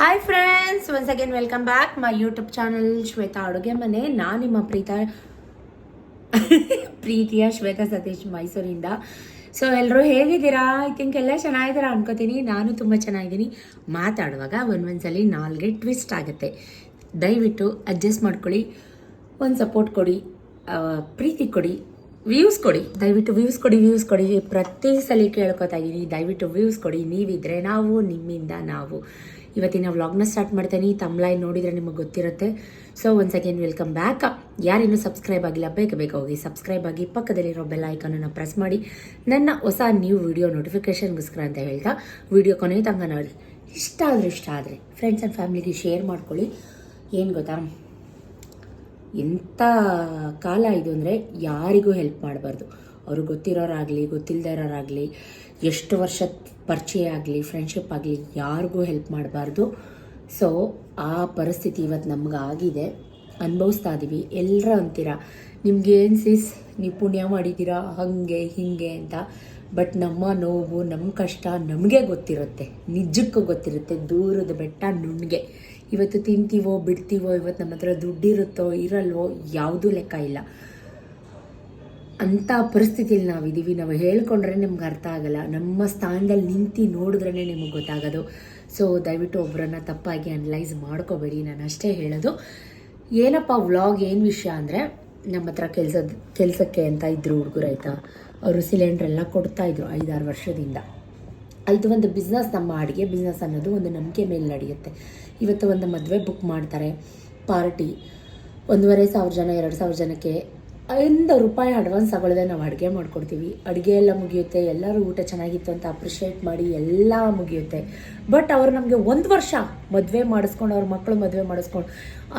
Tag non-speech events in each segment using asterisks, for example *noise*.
Hi friends once again welcome back my YouTube channel Shweta ಅಡುಗೆ ಮನೆ ನಾನು ನಿಮ್ಮ ಪ್ರೀತ ಪ್ರೀತಿಯ ಶ್ವೇತಾ ಸತೀಶ್ ಮೈಸೂರಿಂದ. ಸೊ ಎಲ್ಲರೂ ಹೇಗಿದ್ದೀರಾ? ಐ ಥಿಂಕ್ ಎಲ್ಲ ಚೆನ್ನಾಗಿದ್ದೀರಾ ಅನ್ಕೋತೀನಿ. ನಾನು ತುಂಬ ಚೆನ್ನಾಗಿದ್ದೀನಿ. ಮಾತಾಡುವಾಗ ಒಂದೊಂದ್ಸಲಿ ನಾಲ್ಗೆ ಟ್ವಿಸ್ಟ್ ಆಗುತ್ತೆ. ದಯವಿಟ್ಟು ಅಡ್ಜಸ್ಟ್ ಮಾಡ್ಕೊಳ್ಳಿ. ಒಂದು ಸಪೋರ್ಟ್ ಕೊಡಿ. ಪ್ರೀತಿ ಕೊಡಿ. ವ್ಯೂಸ್ ಕೊಡಿ. ದಯವಿಟ್ಟು ವ್ಯೂಸ್ ಕೊಡಿ ವ್ಯೂಸ್ ಕೊಡಿ. ಪ್ರತಿ ಸಲ ಕೇಳ್ಕೊತಾ ಇದ್ದೀನಿ ದಯವಿಟ್ಟು ವ್ಯೂಸ್ ಕೊಡಿ. ನೀವಿದ್ರೆ ನಾವು, ನಿಮ್ಮಿಂದ ನಾವು. ಇವತ್ತಿನ ವ್ಲಾಗ್ನ ಸ್ಟಾರ್ಟ್ ಮಾಡ್ತೀನಿ. ತಮ್ಲೈನ್ ನೋಡಿದರೆ ನಿಮಗೆ ಗೊತ್ತಿರುತ್ತೆ. So once again welcome back ಯಾರಿನ್ನೂ subscribe ಆಗಿಲ್ಲ, ಬೇಗ ಬೇಗ ಹೋಗಿ ಸಬ್ಸ್ಕ್ರೈಬ್ ಆಗಿ ಪಕ್ಕದಲ್ಲಿರೋ ಬೆಲ್ ಐಕನನ್ನು ಪ್ರೆಸ್ ಮಾಡಿ. ನನ್ನ ಹೊಸ ನ್ಯೂ ವಿಡಿಯೋ ನೋಟಿಫಿಕೇಷನ್ಗೋಸ್ಕರ ಅಂತ ಹೇಳ್ತಾ ವಿಡಿಯೋ ಕೊನೆ ತಂಗ ನೋಡಿ. ಇಷ್ಟ ಆದರೆ ಇಷ್ಟ ಆದರೆ ಫ್ರೆಂಡ್ಸ್ ಆ್ಯಂಡ್ ಫ್ಯಾಮಿಲಿಗೆ ಶೇರ್ ಮಾಡ್ಕೊಳ್ಳಿ. ಏನು ಗೊತ್ತಾ? ಎಂಥ ಕಾಲ ಇದು ಅಂದರೆ ಯಾರಿಗೂ ಹೆಲ್ಪ್ ಮಾಡಬಾರ್ದು. ಅವ್ರಿಗೆ ಗೊತ್ತಿರೋರಾಗಲಿ ಗೊತ್ತಿಲ್ಲದೆ ಇರೋರಾಗಲಿ ಎಷ್ಟು ವರ್ಷ ಪರಿಚಯ ಆಗಲಿ ಫ್ರೆಂಡ್ಶಿಪ್ ಆಗಲಿ, ಯಾರಿಗೂ ಹೆಲ್ಪ್ ಮಾಡಬಾರ್ದು. ಸೊ ಆ ಪರಿಸ್ಥಿತಿ ಇವತ್ತು ನಮ್ಗೆ ಆಗಿದೆ. ಅನುಭವಿಸ್ತಾ ಇದ್ದೀವಿ ಎಲ್ಲರ ಅಂತೀರ ನಿಮ್ಗೇನು ಸಿಸ್ ನೀವು ಪುಣ್ಯ ಮಾಡಿದ್ದೀರಾ ಹಾಗೆ, ಹೀಗೆ ಅಂತ. ಬಟ್ ನಮ್ಮ ನೋವು ನಮ್ಮ ಕಷ್ಟ ನಮಗೆ ಗೊತ್ತಿರುತ್ತೆ. ನಿಜಕ್ಕೂ ಗೊತ್ತಿರುತ್ತೆ. ದೂರದ ಬೆಟ್ಟ ನುಣ್ಗೆ. ಇವತ್ತು ತಿಂತೀವೋ, ಬಿಡ್ತೀವೋ ಇವತ್ತು ನಮ್ಮ ಹತ್ರ ದುಡ್ಡಿರುತ್ತೋ, ಇರಲ್ವೋ, ಯಾವುದೂ ಲೆಕ್ಕ ಇಲ್ಲ. ಅಂಥ ಪರಿಸ್ಥಿತಿಲಿ ನಾವಿದ್ದೀವಿ. ನಾವು ಹೇಳ್ಕೊಂಡ್ರೆ ನಿಮ್ಗೆ ಅರ್ಥ ಆಗಲ್ಲ. ನಮ್ಮ ಸ್ಥಾನದಲ್ಲಿ ನಿಂತು ನೋಡಿದ್ರೇ ನಿಮಗೆ ಗೊತ್ತಾಗೋದು. ಸೊ ದಯವಿಟ್ಟು ಒಬ್ಬರನ್ನ ತಪ್ಪಾಗಿ ಅನಲೈಸ್ ಮಾಡ್ಕೋಬೇಡಿ. ನಾನು ಅಷ್ಟೇ ಹೇಳೋದು. ಏನಪ್ಪ ವ್ಲಾಗ್ ಏನು ವಿಷಯ ಅಂದರೆ, ನಮ್ಮ ಹತ್ರ ಕೆಲಸದ ಕೆಲಸಕ್ಕೆ ಅಂತ ಇದ್ದರು ಹುಡುಗರು ಆಯಿತಾ? ಅವರು ಸಿಲಿಂಡ್ರ್ ಎಲ್ಲ ಕೊಡ್ತಾ ಇದ್ರು ಐದಾರು ವರ್ಷದಿಂದ. ಅದು ಒಂದು ಬಿಸ್ನೆಸ್ ನಮ್ಮ ಅಡುಗೆ ಬಿಸ್ನೆಸ್ ಅನ್ನೋದು ಒಂದು ನಂಬಿಕೆ ಮೇಲೆ ನಡೆಯುತ್ತೆ. ಇವತ್ತು ಒಂದು ಮದುವೆ ಬುಕ್ ಮಾಡ್ತಾರೆ. ಪಾರ್ಟಿ ಒಂದೂವರೆ ಸಾವಿರ ಜನ, ಎರಡು ಸಾವಿರ ಜನಕ್ಕೆ ಐದು ರೂಪಾಯಿ ಅಡ್ವಾನ್ಸ್ ತಗೊಳ್ಳದೆ ನಾವು ಅಡುಗೆ ಮಾಡ್ಕೊಡ್ತೀವಿ. ಅಡುಗೆ ಎಲ್ಲ ಮುಗಿಯುತ್ತೆ, ಎಲ್ಲರೂ ಊಟ ಚೆನ್ನಾಗಿತ್ತು ಅಂತ ಅಪ್ರಿಷಿಯೇಟ್ ಮಾಡಿ ಎಲ್ಲ ಮುಗಿಯುತ್ತೆ. ಬಟ್ ಅವ್ರು ನಮಗೆ ಒಂದು ವರ್ಷ ಮದುವೆ ಮಾಡಿಸ್ಕೊಂಡು, ಅವ್ರ ಮಕ್ಕಳು ಮದುವೆ ಮಾಡಿಸ್ಕೊಂಡು,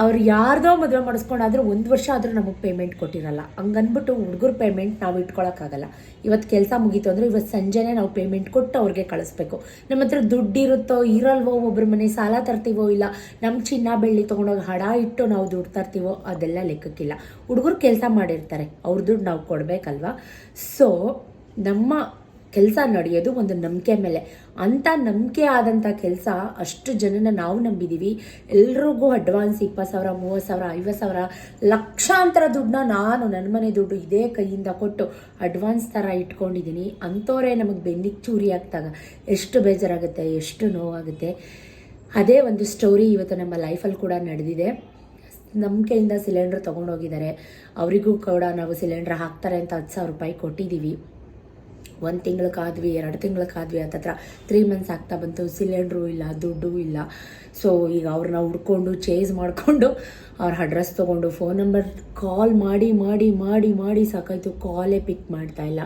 ಅವ್ರು ಯಾರ್ದೋ ಮದುವೆ ಮಾಡಿಸ್ಕೊಂಡಾದ್ರೂ ಒಂದು ವರ್ಷ ಆದರೂ ನಮಗೆ ಪೇಮೆಂಟ್ ಕೊಟ್ಟಿರಲ್ಲ. ಹಂಗನ್ಬಿಟ್ಟು ಹುಡುಗರ ಪೇಮೆಂಟ್ ನಾವು ಇಟ್ಕೊಳಕ್ಕಾಗಲ್ಲ. ಇವತ್ತು ಕೆಲಸ ಮುಗೀತು ಅಂದರೆ ಇವತ್ತು ಸಂಜೆನೇ ನಾವು ಪೇಮೆಂಟ್ ಕೊಟ್ಟು ಅವ್ರಿಗೆ ಕಳಿಸ್ಬೇಕು. ನಮ್ಮ ಹತ್ರ ದುಡ್ಡಿರುತ್ತೋ ಇರಲ್ವೋ ಒಬ್ಬರ ಮನೆ, ಸಾಲ ತರ್ತೀವೋ ಇಲ್ಲ ನಮ್ಮ ಚಿನ್ನ ಬೆಳ್ಳಿ ತೊಗೊಂಡೋಗಿ ಹಡ ಇಟ್ಟು ನಾವು ದುಡ್ಡು ತರ್ತೀವೋ ಅದೆಲ್ಲ ಲೆಕ್ಕಕ್ಕಿಲ್ಲ. ಹುಡುಗರು ಕೆಲಸ ಮಾಡಿರ್ತಾರೆ. ಅವ್ರ ದುಡ್ಡು ನಾವು ಕೊಡಬೇಕಲ್ವಾ? ಸೊ ನಮ್ಮ ಕೆಲಸ ನಡೆಯೋದು ಒಂದು ನಂಬಿಕೆ ಮೇಲೆ. ಅಂಥ ನಂಬಿಕೆ ಆದಂಥ ಕೆಲಸ ಅಷ್ಟು ಜನನ ನಾವು ನಂಬಿದ್ದೀವಿ ಎಲ್ರಿಗೂ ಅಡ್ವಾನ್ಸ್ ಇಪ್ಪತ್ತು ಸಾವಿರ, ಮೂವತ್ತು ಸಾವಿರ, ಐವತ್ತು ಸಾವಿರ, ಲಕ್ಷಾಂತರ ದುಡ್ಡನ್ನ ನಾನು ನನ್ನ ಮನೆ ದುಡ್ಡು ಇದೇ ಕೈಯಿಂದ ಕೊಟ್ಟು ಅಡ್ವಾನ್ಸ್ ಥರ ಇಟ್ಕೊಂಡಿದ್ದೀನಿ ಅಂಥವರೇ ನಮಗೆ ಬೆನ್ನಿಗೆ ಚೂರಿ ಆಗ್ತಾಗ ಎಷ್ಟು ಬೇಜಾರಾಗುತ್ತೆ, ಎಷ್ಟು ನೋವಾಗುತ್ತೆ. ಅದೇ ಒಂದು ಸ್ಟೋರಿ ಇವತ್ತು ನಮ್ಮ ಲೈಫಲ್ಲಿ ಕೂಡ ನಡೆದಿದೆ. ನಂಬಿಕೆಯಿಂದ ಸಿಲಿಂಡ್ರ್ ತೊಗೊಂಡೋಗಿದ್ದಾರೆ. ಅವರಿಗೂ ಕೂಡ ನಾವು ಸಿಲಿಂಡ್ರ್ ಹಾಕ್ತಾರೆ ಅಂತ ಹತ್ತು ಸಾವಿರ ರೂಪಾಯಿ ಕೊಟ್ಟಿದ್ದೀವಿ. ಒಂದು ತಿಂಗಳು ಕಾದ್ವಿ ಎರಡು ತಿಂಗಳು ಕಾದ್ವಿ ಹತ್ತತ್ರ ತ್ರೀ ಮಂತ್ಸ್ ಆಗ್ತಾ ಬಂತು. ಸಿಲಿಂಡ್ರು ಇಲ್ಲ, ದುಡ್ಡು ಇಲ್ಲ. ಸೊ ಈಗ ಅವ್ರನ್ನ ಹುಡ್ಕೊಂಡು ಚೇಸ್ ಮಾಡಿಕೊಂಡು ಅವ್ರ ಅಡ್ರೆಸ್ ತೊಗೊಂಡು ಫೋನ್ ನಂಬರ್ ಕಾಲ್ ಮಾಡಿ ಮಾಡಿ ಮಾಡಿ ಮಾಡಿ ಸಾಕಾಯ್ತು. ಕಾಲೇ ಪಿಕ್ ಮಾಡ್ತಾ ಇಲ್ಲ.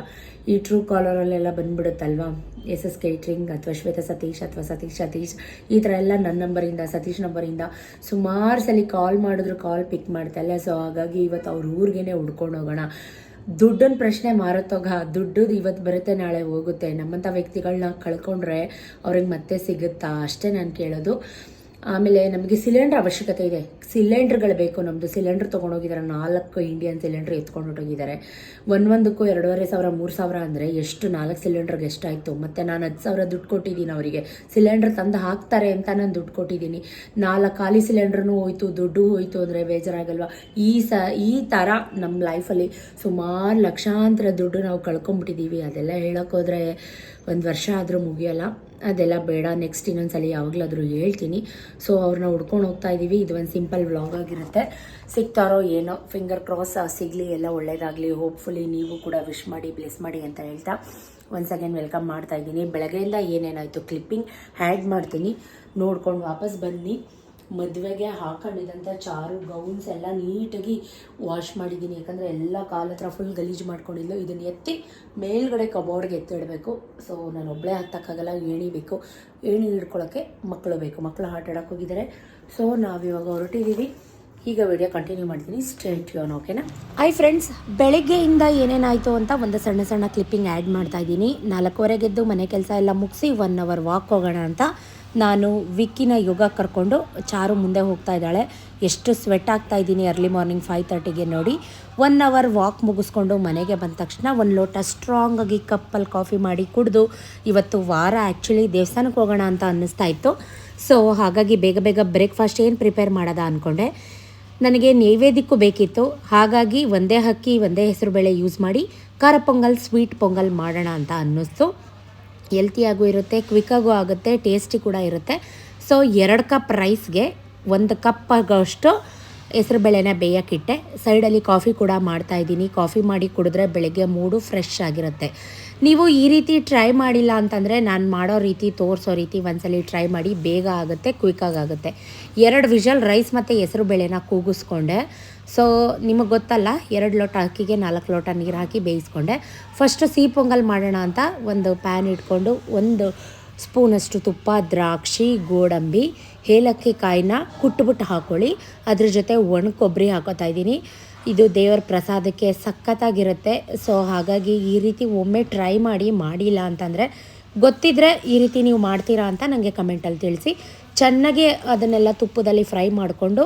ಈ ಟ್ರೂ ಕಾಲರಲ್ಲೆಲ್ಲ ಬಂದ್ಬಿಡುತ್ತಲ್ವಾ? ಎಸ್ ಎಸ್ ಕೇಟ್ರಿಂಗ್ ಅಥವಾ ಶ್ವೇತಾ ಸತೀಶ್ ಅಥವಾ ಸತೀಶ್ ಸತೀಶ್, ಈ ಥರ ಎಲ್ಲ ನನ್ನ ನಂಬರಿಂದ, ಸತೀಶ್ ನಂಬರಿಂದ ಸುಮಾರು ಸಲ ಕಾಲ್ ಮಾಡಿದ್ರು ಕಾಲ್ ಪಿಕ್ ಮಾಡ್ತಾ ಇಲ್ಲ. ಸೊ ಹಾಗಾಗಿ ಇವತ್ತು ಅವ್ರ ಊರಿಗೇನೆ ಹುಡ್ಕೊಂಡು ಹೋಗೋಣ. ದುಡ್ಡನ್ನ ಪ್ರಶ್ನೆ ಮಾರುತ್ತೋಗ ದುಡ್ಡು ಇವತ್ತು ಬರುತ್ತೆ, ನಾಳೆ ಹೋಗುತ್ತೆ. ನಮ್ಮಂಥ ವ್ಯಕ್ತಿಗಳನ್ನ ಕಳ್ಕೊಂಡ್ರೆ ಅವ್ರಿಗೆ ಮತ್ತೆ ಸಿಗುತ್ತಾ? ಅಷ್ಟೇ ನಾನು ಕೇಳೋದು. ಆಮೇಲೆ ನಮಗೆ ಸಿಲಿಂಡರ್ ಅವಶ್ಯಕತೆ ಇದೆ. ಸಿಲಿಂಡರ್ಗಳು ಬೇಕು ನಮ್ಮದು ಸಿಲಿಂಡರ್ ತೊಗೊಂಡೋಗಿದ್ದಾರೆ. ನಾಲ್ಕು ಇಂಡಿಯನ್ ಸಿಲಿಂಡರ್ ಎತ್ಕೊಂಡು ಹೊರಟೋಗಿದ್ದಾರೆ ಒಂದೊಂದಕ್ಕೂ ಎರಡೂವರೆ ಸಾವಿರ, ಮೂರು ಸಾವಿರ ಅಂದರೆ ಎಷ್ಟು? ನಾಲ್ಕು ಸಿಲಿಂಡರ್ಗೆ ಎಷ್ಟಾಯಿತು? ಮತ್ತು ನಾನು ಹತ್ತು ಸಾವಿರ ದುಡ್ಡು ಕೊಟ್ಟಿದ್ದೀನಿ ಅವರಿಗೆ. ಸಿಲಿಂಡರ್ ತಂದು ಹಾಕ್ತಾರೆ ಅಂತ ನಾನು ದುಡ್ಡು ಕೊಟ್ಟಿದ್ದೀನಿ. ನಾಲ್ಕು ಖಾಲಿ ಸಿಲಿಂಡ್ರೂ ಹೋಯ್ತು, ದುಡ್ಡು ಹೋಯ್ತು ಅಂದರೆ ಬೇಜಾರಾಗಲ್ವಾ? ಈ ಸ, ಈ ಥರ ನಮ್ಮ ಲೈಫಲ್ಲಿ ಸುಮಾರು ಲಕ್ಷಾಂತರ ದುಡ್ಡು ನಾವು ಕಳ್ಕೊಂಬಿಟ್ಟಿದ್ದೀವಿ ಅದೆಲ್ಲ ಹೇಳೋಕ್ಕೋದ್ರೆ ಒಂದು ವರ್ಷ ಆದರೂ ಮುಗಿಯೋಲ್ಲ. ಅದೆಲ್ಲ ಬೇಡ ನೆಕ್ಸ್ಟ್ ಇನ್ನೊಂದ್ಸಲ ಯಾವಾಗಲಾದರೂ ಹೇಳ್ತೀನಿ. ಸೊ ಅವ್ರನ್ನ ಹುಡ್ಕೊಂಡು ಹೋಗ್ತಾ ಇದ್ದೀವಿ ಇದು ಒಂದು ಸಿಂಪಲ್ ವ್ಲಾಗ್ ಆಗಿರುತ್ತೆ. ಸಿಗ್ತಾರೋ ಏನೋ ಫಿಂಗರ್ ಕ್ರಾಸ್ ಸಿಗಲಿ, ಎಲ್ಲ ಒಳ್ಳೇದಾಗಲಿ. ಹೋಪ್ಫುಲಿ ನೀವು ಕೂಡ ವಿಶ್ ಮಾಡಿ ಬ್ಲೆಸ್ ಮಾಡಿ ಅಂತ ಹೇಳ್ತಾ ಒನ್ಸ್ ಅಗೇನ್ ವೆಲ್ಕಮ್ ಮಾಡ್ತಾ ಇದ್ದೀನಿ. ಬೆಳಗ್ಗೆಯಿಂದ ಏನೇನಾಯಿತು ಕ್ಲಿಪ್ಪಿಂಗ್ ಹ್ಯಾಡ್ ಮಾಡ್ತೀನಿ. ನೋಡ್ಕೊಂಡು ವಾಪಸ್ ಬನ್ನಿ. ಮದುವೆಗೆ ಹಾಕೊಂಡಿದ್ದಂಥ ಚಾರು ಗೌನ್ಸ್ ಎಲ್ಲ ನೀಟಾಗಿ ವಾಶ್ ಮಾಡಿದ್ದೀನಿ. ಯಾಕಂದರೆ ಎಲ್ಲ ಕಾಲ ಹತ್ರ ಫುಲ್ ಗಲೀಜು ಮಾಡ್ಕೊಂಡಿದ್ಲು. ಇದನ್ನು ಎತ್ತಿ ಮೇಲ್ಗಡೆ ಕಬೋರ್ಡ್ಗೆ ಎತ್ತಿಡಬೇಕು ಸೊ ನಾನು ಒಬ್ಬಳೇ ಹತ್ತಕ್ಕಾಗಲ್ಲ ಏಣಿ ಬೇಕು. ಏಣಿ ಹಿಡ್ಕೊಳ್ಳೋಕ್ಕೆ ಮಕ್ಕಳು ಬೇಕು. ಮಕ್ಕಳು ಆಟ ಆಡೋಕೆ ಹೋಗಿದ್ದಾರೆ. ಸೊ ನಾವಿವಾಗ ಹೊರಟಿದ್ದೀವಿ ಈಗ ವಿಡಿಯೋ ಕಂಟಿನ್ಯೂ ಮಾಡ್ತೀನಿ. ಸ್ಟ್ರೇಟ್ ಯೋನ್ ಓಕೆನಾ ಹಾಯ್ ಫ್ರೆಂಡ್ಸ್ ಬೆಳಗ್ಗೆಯಿಂದ ಏನೇನಾಯಿತು ಅಂತ ಒಂದು ಸಣ್ಣ ಸಣ್ಣ ಕ್ಲಿಪ್ಪಿಂಗ್ ಆ್ಯಡ್ ಮಾಡ್ತಾ ಇದ್ದೀನಿ. ನಾಲ್ಕೂವರೆಗೆದ್ದು ಮನೆ ಕೆಲಸ ಎಲ್ಲ ಮುಗಿಸಿ ಒನ್ ಅವರ್ ವಾಕ್ ಹೋಗೋಣ ಅಂತ. ನಾನು ವಿಕ್ಕಿನ ಯೋಗ ಕರ್ಕೊಂಡು ಚಾರು ಮುಂದೆ ಹೋಗ್ತಾ ಇದ್ದಾಳೆ. ಎಷ್ಟು ಸ್ವೆಟ್ ಆಗ್ತಾ ಇದ್ದೀನಿ ಅರ್ಲಿ ಮಾರ್ನಿಂಗ್ ಫೈವ್ ತರ್ಟಿಗೆ ನೋಡಿ. ಒನ್ ಅವರ್ ವಾಕ್ ಮುಗಿಸ್ಕೊಂಡು ಮನೆಗೆ ಬಂದ ತಕ್ಷಣ ಒಂದು ಲೋಟ ಸ್ಟ್ರಾಂಗ್ ಆಗಿ ಕಪ್ಪಲ್ಲಿ ಕಾಫಿ ಮಾಡಿ ಕುಡಿದು ಇವತ್ತು ವಾರ ಆ್ಯಕ್ಚುಲಿ ದೇವಸ್ಥಾನಕ್ಕೆ ಹೋಗೋಣ ಅಂತ ಅನ್ನಿಸ್ತಾ ಇತ್ತು. ಸೊ ಹಾಗಾಗಿ ಬೇಗ ಬೇಗ ಬ್ರೇಕ್ಫಾಸ್ಟ್ ಏನು ಪ್ರಿಪೇರ್ ಮಾಡೋದ ಅಂದ್ಕೊಂಡೆ ನನಗೆ ನೈವೇದ್ಯಕ್ಕೂ ಬೇಕಿತ್ತು. ಹಾಗಾಗಿ ಒಂದೇ ಹಕ್ಕಿ ಒಂದೇ ಹೆಸರು ಬೇಳೆ ಯೂಸ್ ಮಾಡಿ ಖಾರ ಪೊಂಗಲ್ ಸ್ವೀಟ್ ಪೊಂಗಲ್ ಮಾಡೋಣ ಅಂತ ಅನ್ನಿಸ್ತು. ಹೆಲ್ತಿಯಾಗೂ ಇರುತ್ತೆ ಕ್ವಿಕ್ಕಾಗೂ ಆಗುತ್ತೆ ಟೇಸ್ಟಿ ಕೂಡ ಇರುತ್ತೆ. ಸೊ ಎರಡು ಕಪ್ ರೈಸ್ಗೆ ಒಂದು ಕಪ್ ಆಗೋಷ್ಟು ಹೆಸರುಬೇಳೆನ ಬೇಯೋಕ್ಕಿಟ್ಟೆ ಸೈಡಲ್ಲಿ ಕಾಫಿ ಕೂಡ ಮಾಡ್ತಾ ಇದ್ದೀನಿ. ಕಾಫಿ ಮಾಡಿ ಕುಡಿದ್ರೆ ಬೆಳಗ್ಗೆ ಮೂಡು ಫ್ರೆಶ್ ಆಗಿರುತ್ತೆ. ನೀವು ಈ ರೀತಿ ಟ್ರೈ ಮಾಡಿಲ್ಲ ಅಂತಂದರೆ ನಾನು ಮಾಡೋ ರೀತಿ, ತೋರಿಸೋ ರೀತಿ ಒಂದ್ಸಲಿ ಟ್ರೈ ಮಾಡಿ ಬೇಗ ಆಗುತ್ತೆ ಕ್ವಿಕ್ಕಾಗುತ್ತೆ ಎರಡು ವಿಷಲ್ ರೈಸ್ ಮತ್ತು ಹೆಸರು ಬೇಳೆನ ಕೂಗಿಸ್ಕೊಂಡೆ. ಸೊ ನಿಮಗೆ ಗೊತ್ತಲ್ಲ, ಎರಡು ಲೋಟ ಅಕ್ಕಿಗೆ ನಾಲ್ಕು ಲೋಟ ನೀರು ಹಾಕಿ ಬೇಯಿಸ್ಕೊಂಡೆ. ಫಸ್ಟು ಸಿಹಿ ಪೊಂಗಲ್ ಮಾಡೋಣ ಅಂತ ಒಂದು ಪ್ಯಾನ್ ಇಟ್ಕೊಂಡು, ಒಂದು ಸ್ಪೂನಷ್ಟು ತುಪ್ಪ, ದ್ರಾಕ್ಷಿ, ಗೋಡಂಬಿ ಏಲಕ್ಕಿ ಕಾಯಿನ ಕುಟ್ಬಿಟ್ಟು ಹಾಕ್ಕೊಳ್ಳಿ ಅದ್ರ ಜೊತೆ ಒಣ ಕೊಬ್ಬರಿ ಹಾಕೋತಾ ಇದ್ದೀನಿ. ಇದು ದೇವರ ಪ್ರಸಾದಕ್ಕೆ ಸಖತ್ತಾಗಿರುತ್ತೆ. ಸೊ ಹಾಗಾಗಿ ಈ ರೀತಿ ಒಮ್ಮೆ ಟ್ರೈ ಮಾಡಿ, ಮಾಡಿಲ್ಲ ಅಂತಂದರೆ, ಗೊತ್ತಿದ್ರೆ ಈ ರೀತಿ ನೀವು ಮಾಡ್ತೀರಾ ಅಂತ ನನಗೆ ಕಮೆಂಟಲ್ಲಿ ತಿಳಿಸಿ. ಚೆನ್ನಾಗಿ ಅದನ್ನೆಲ್ಲ ತುಪ್ಪದಲ್ಲಿ ಫ್ರೈ ಮಾಡಿಕೊಂಡು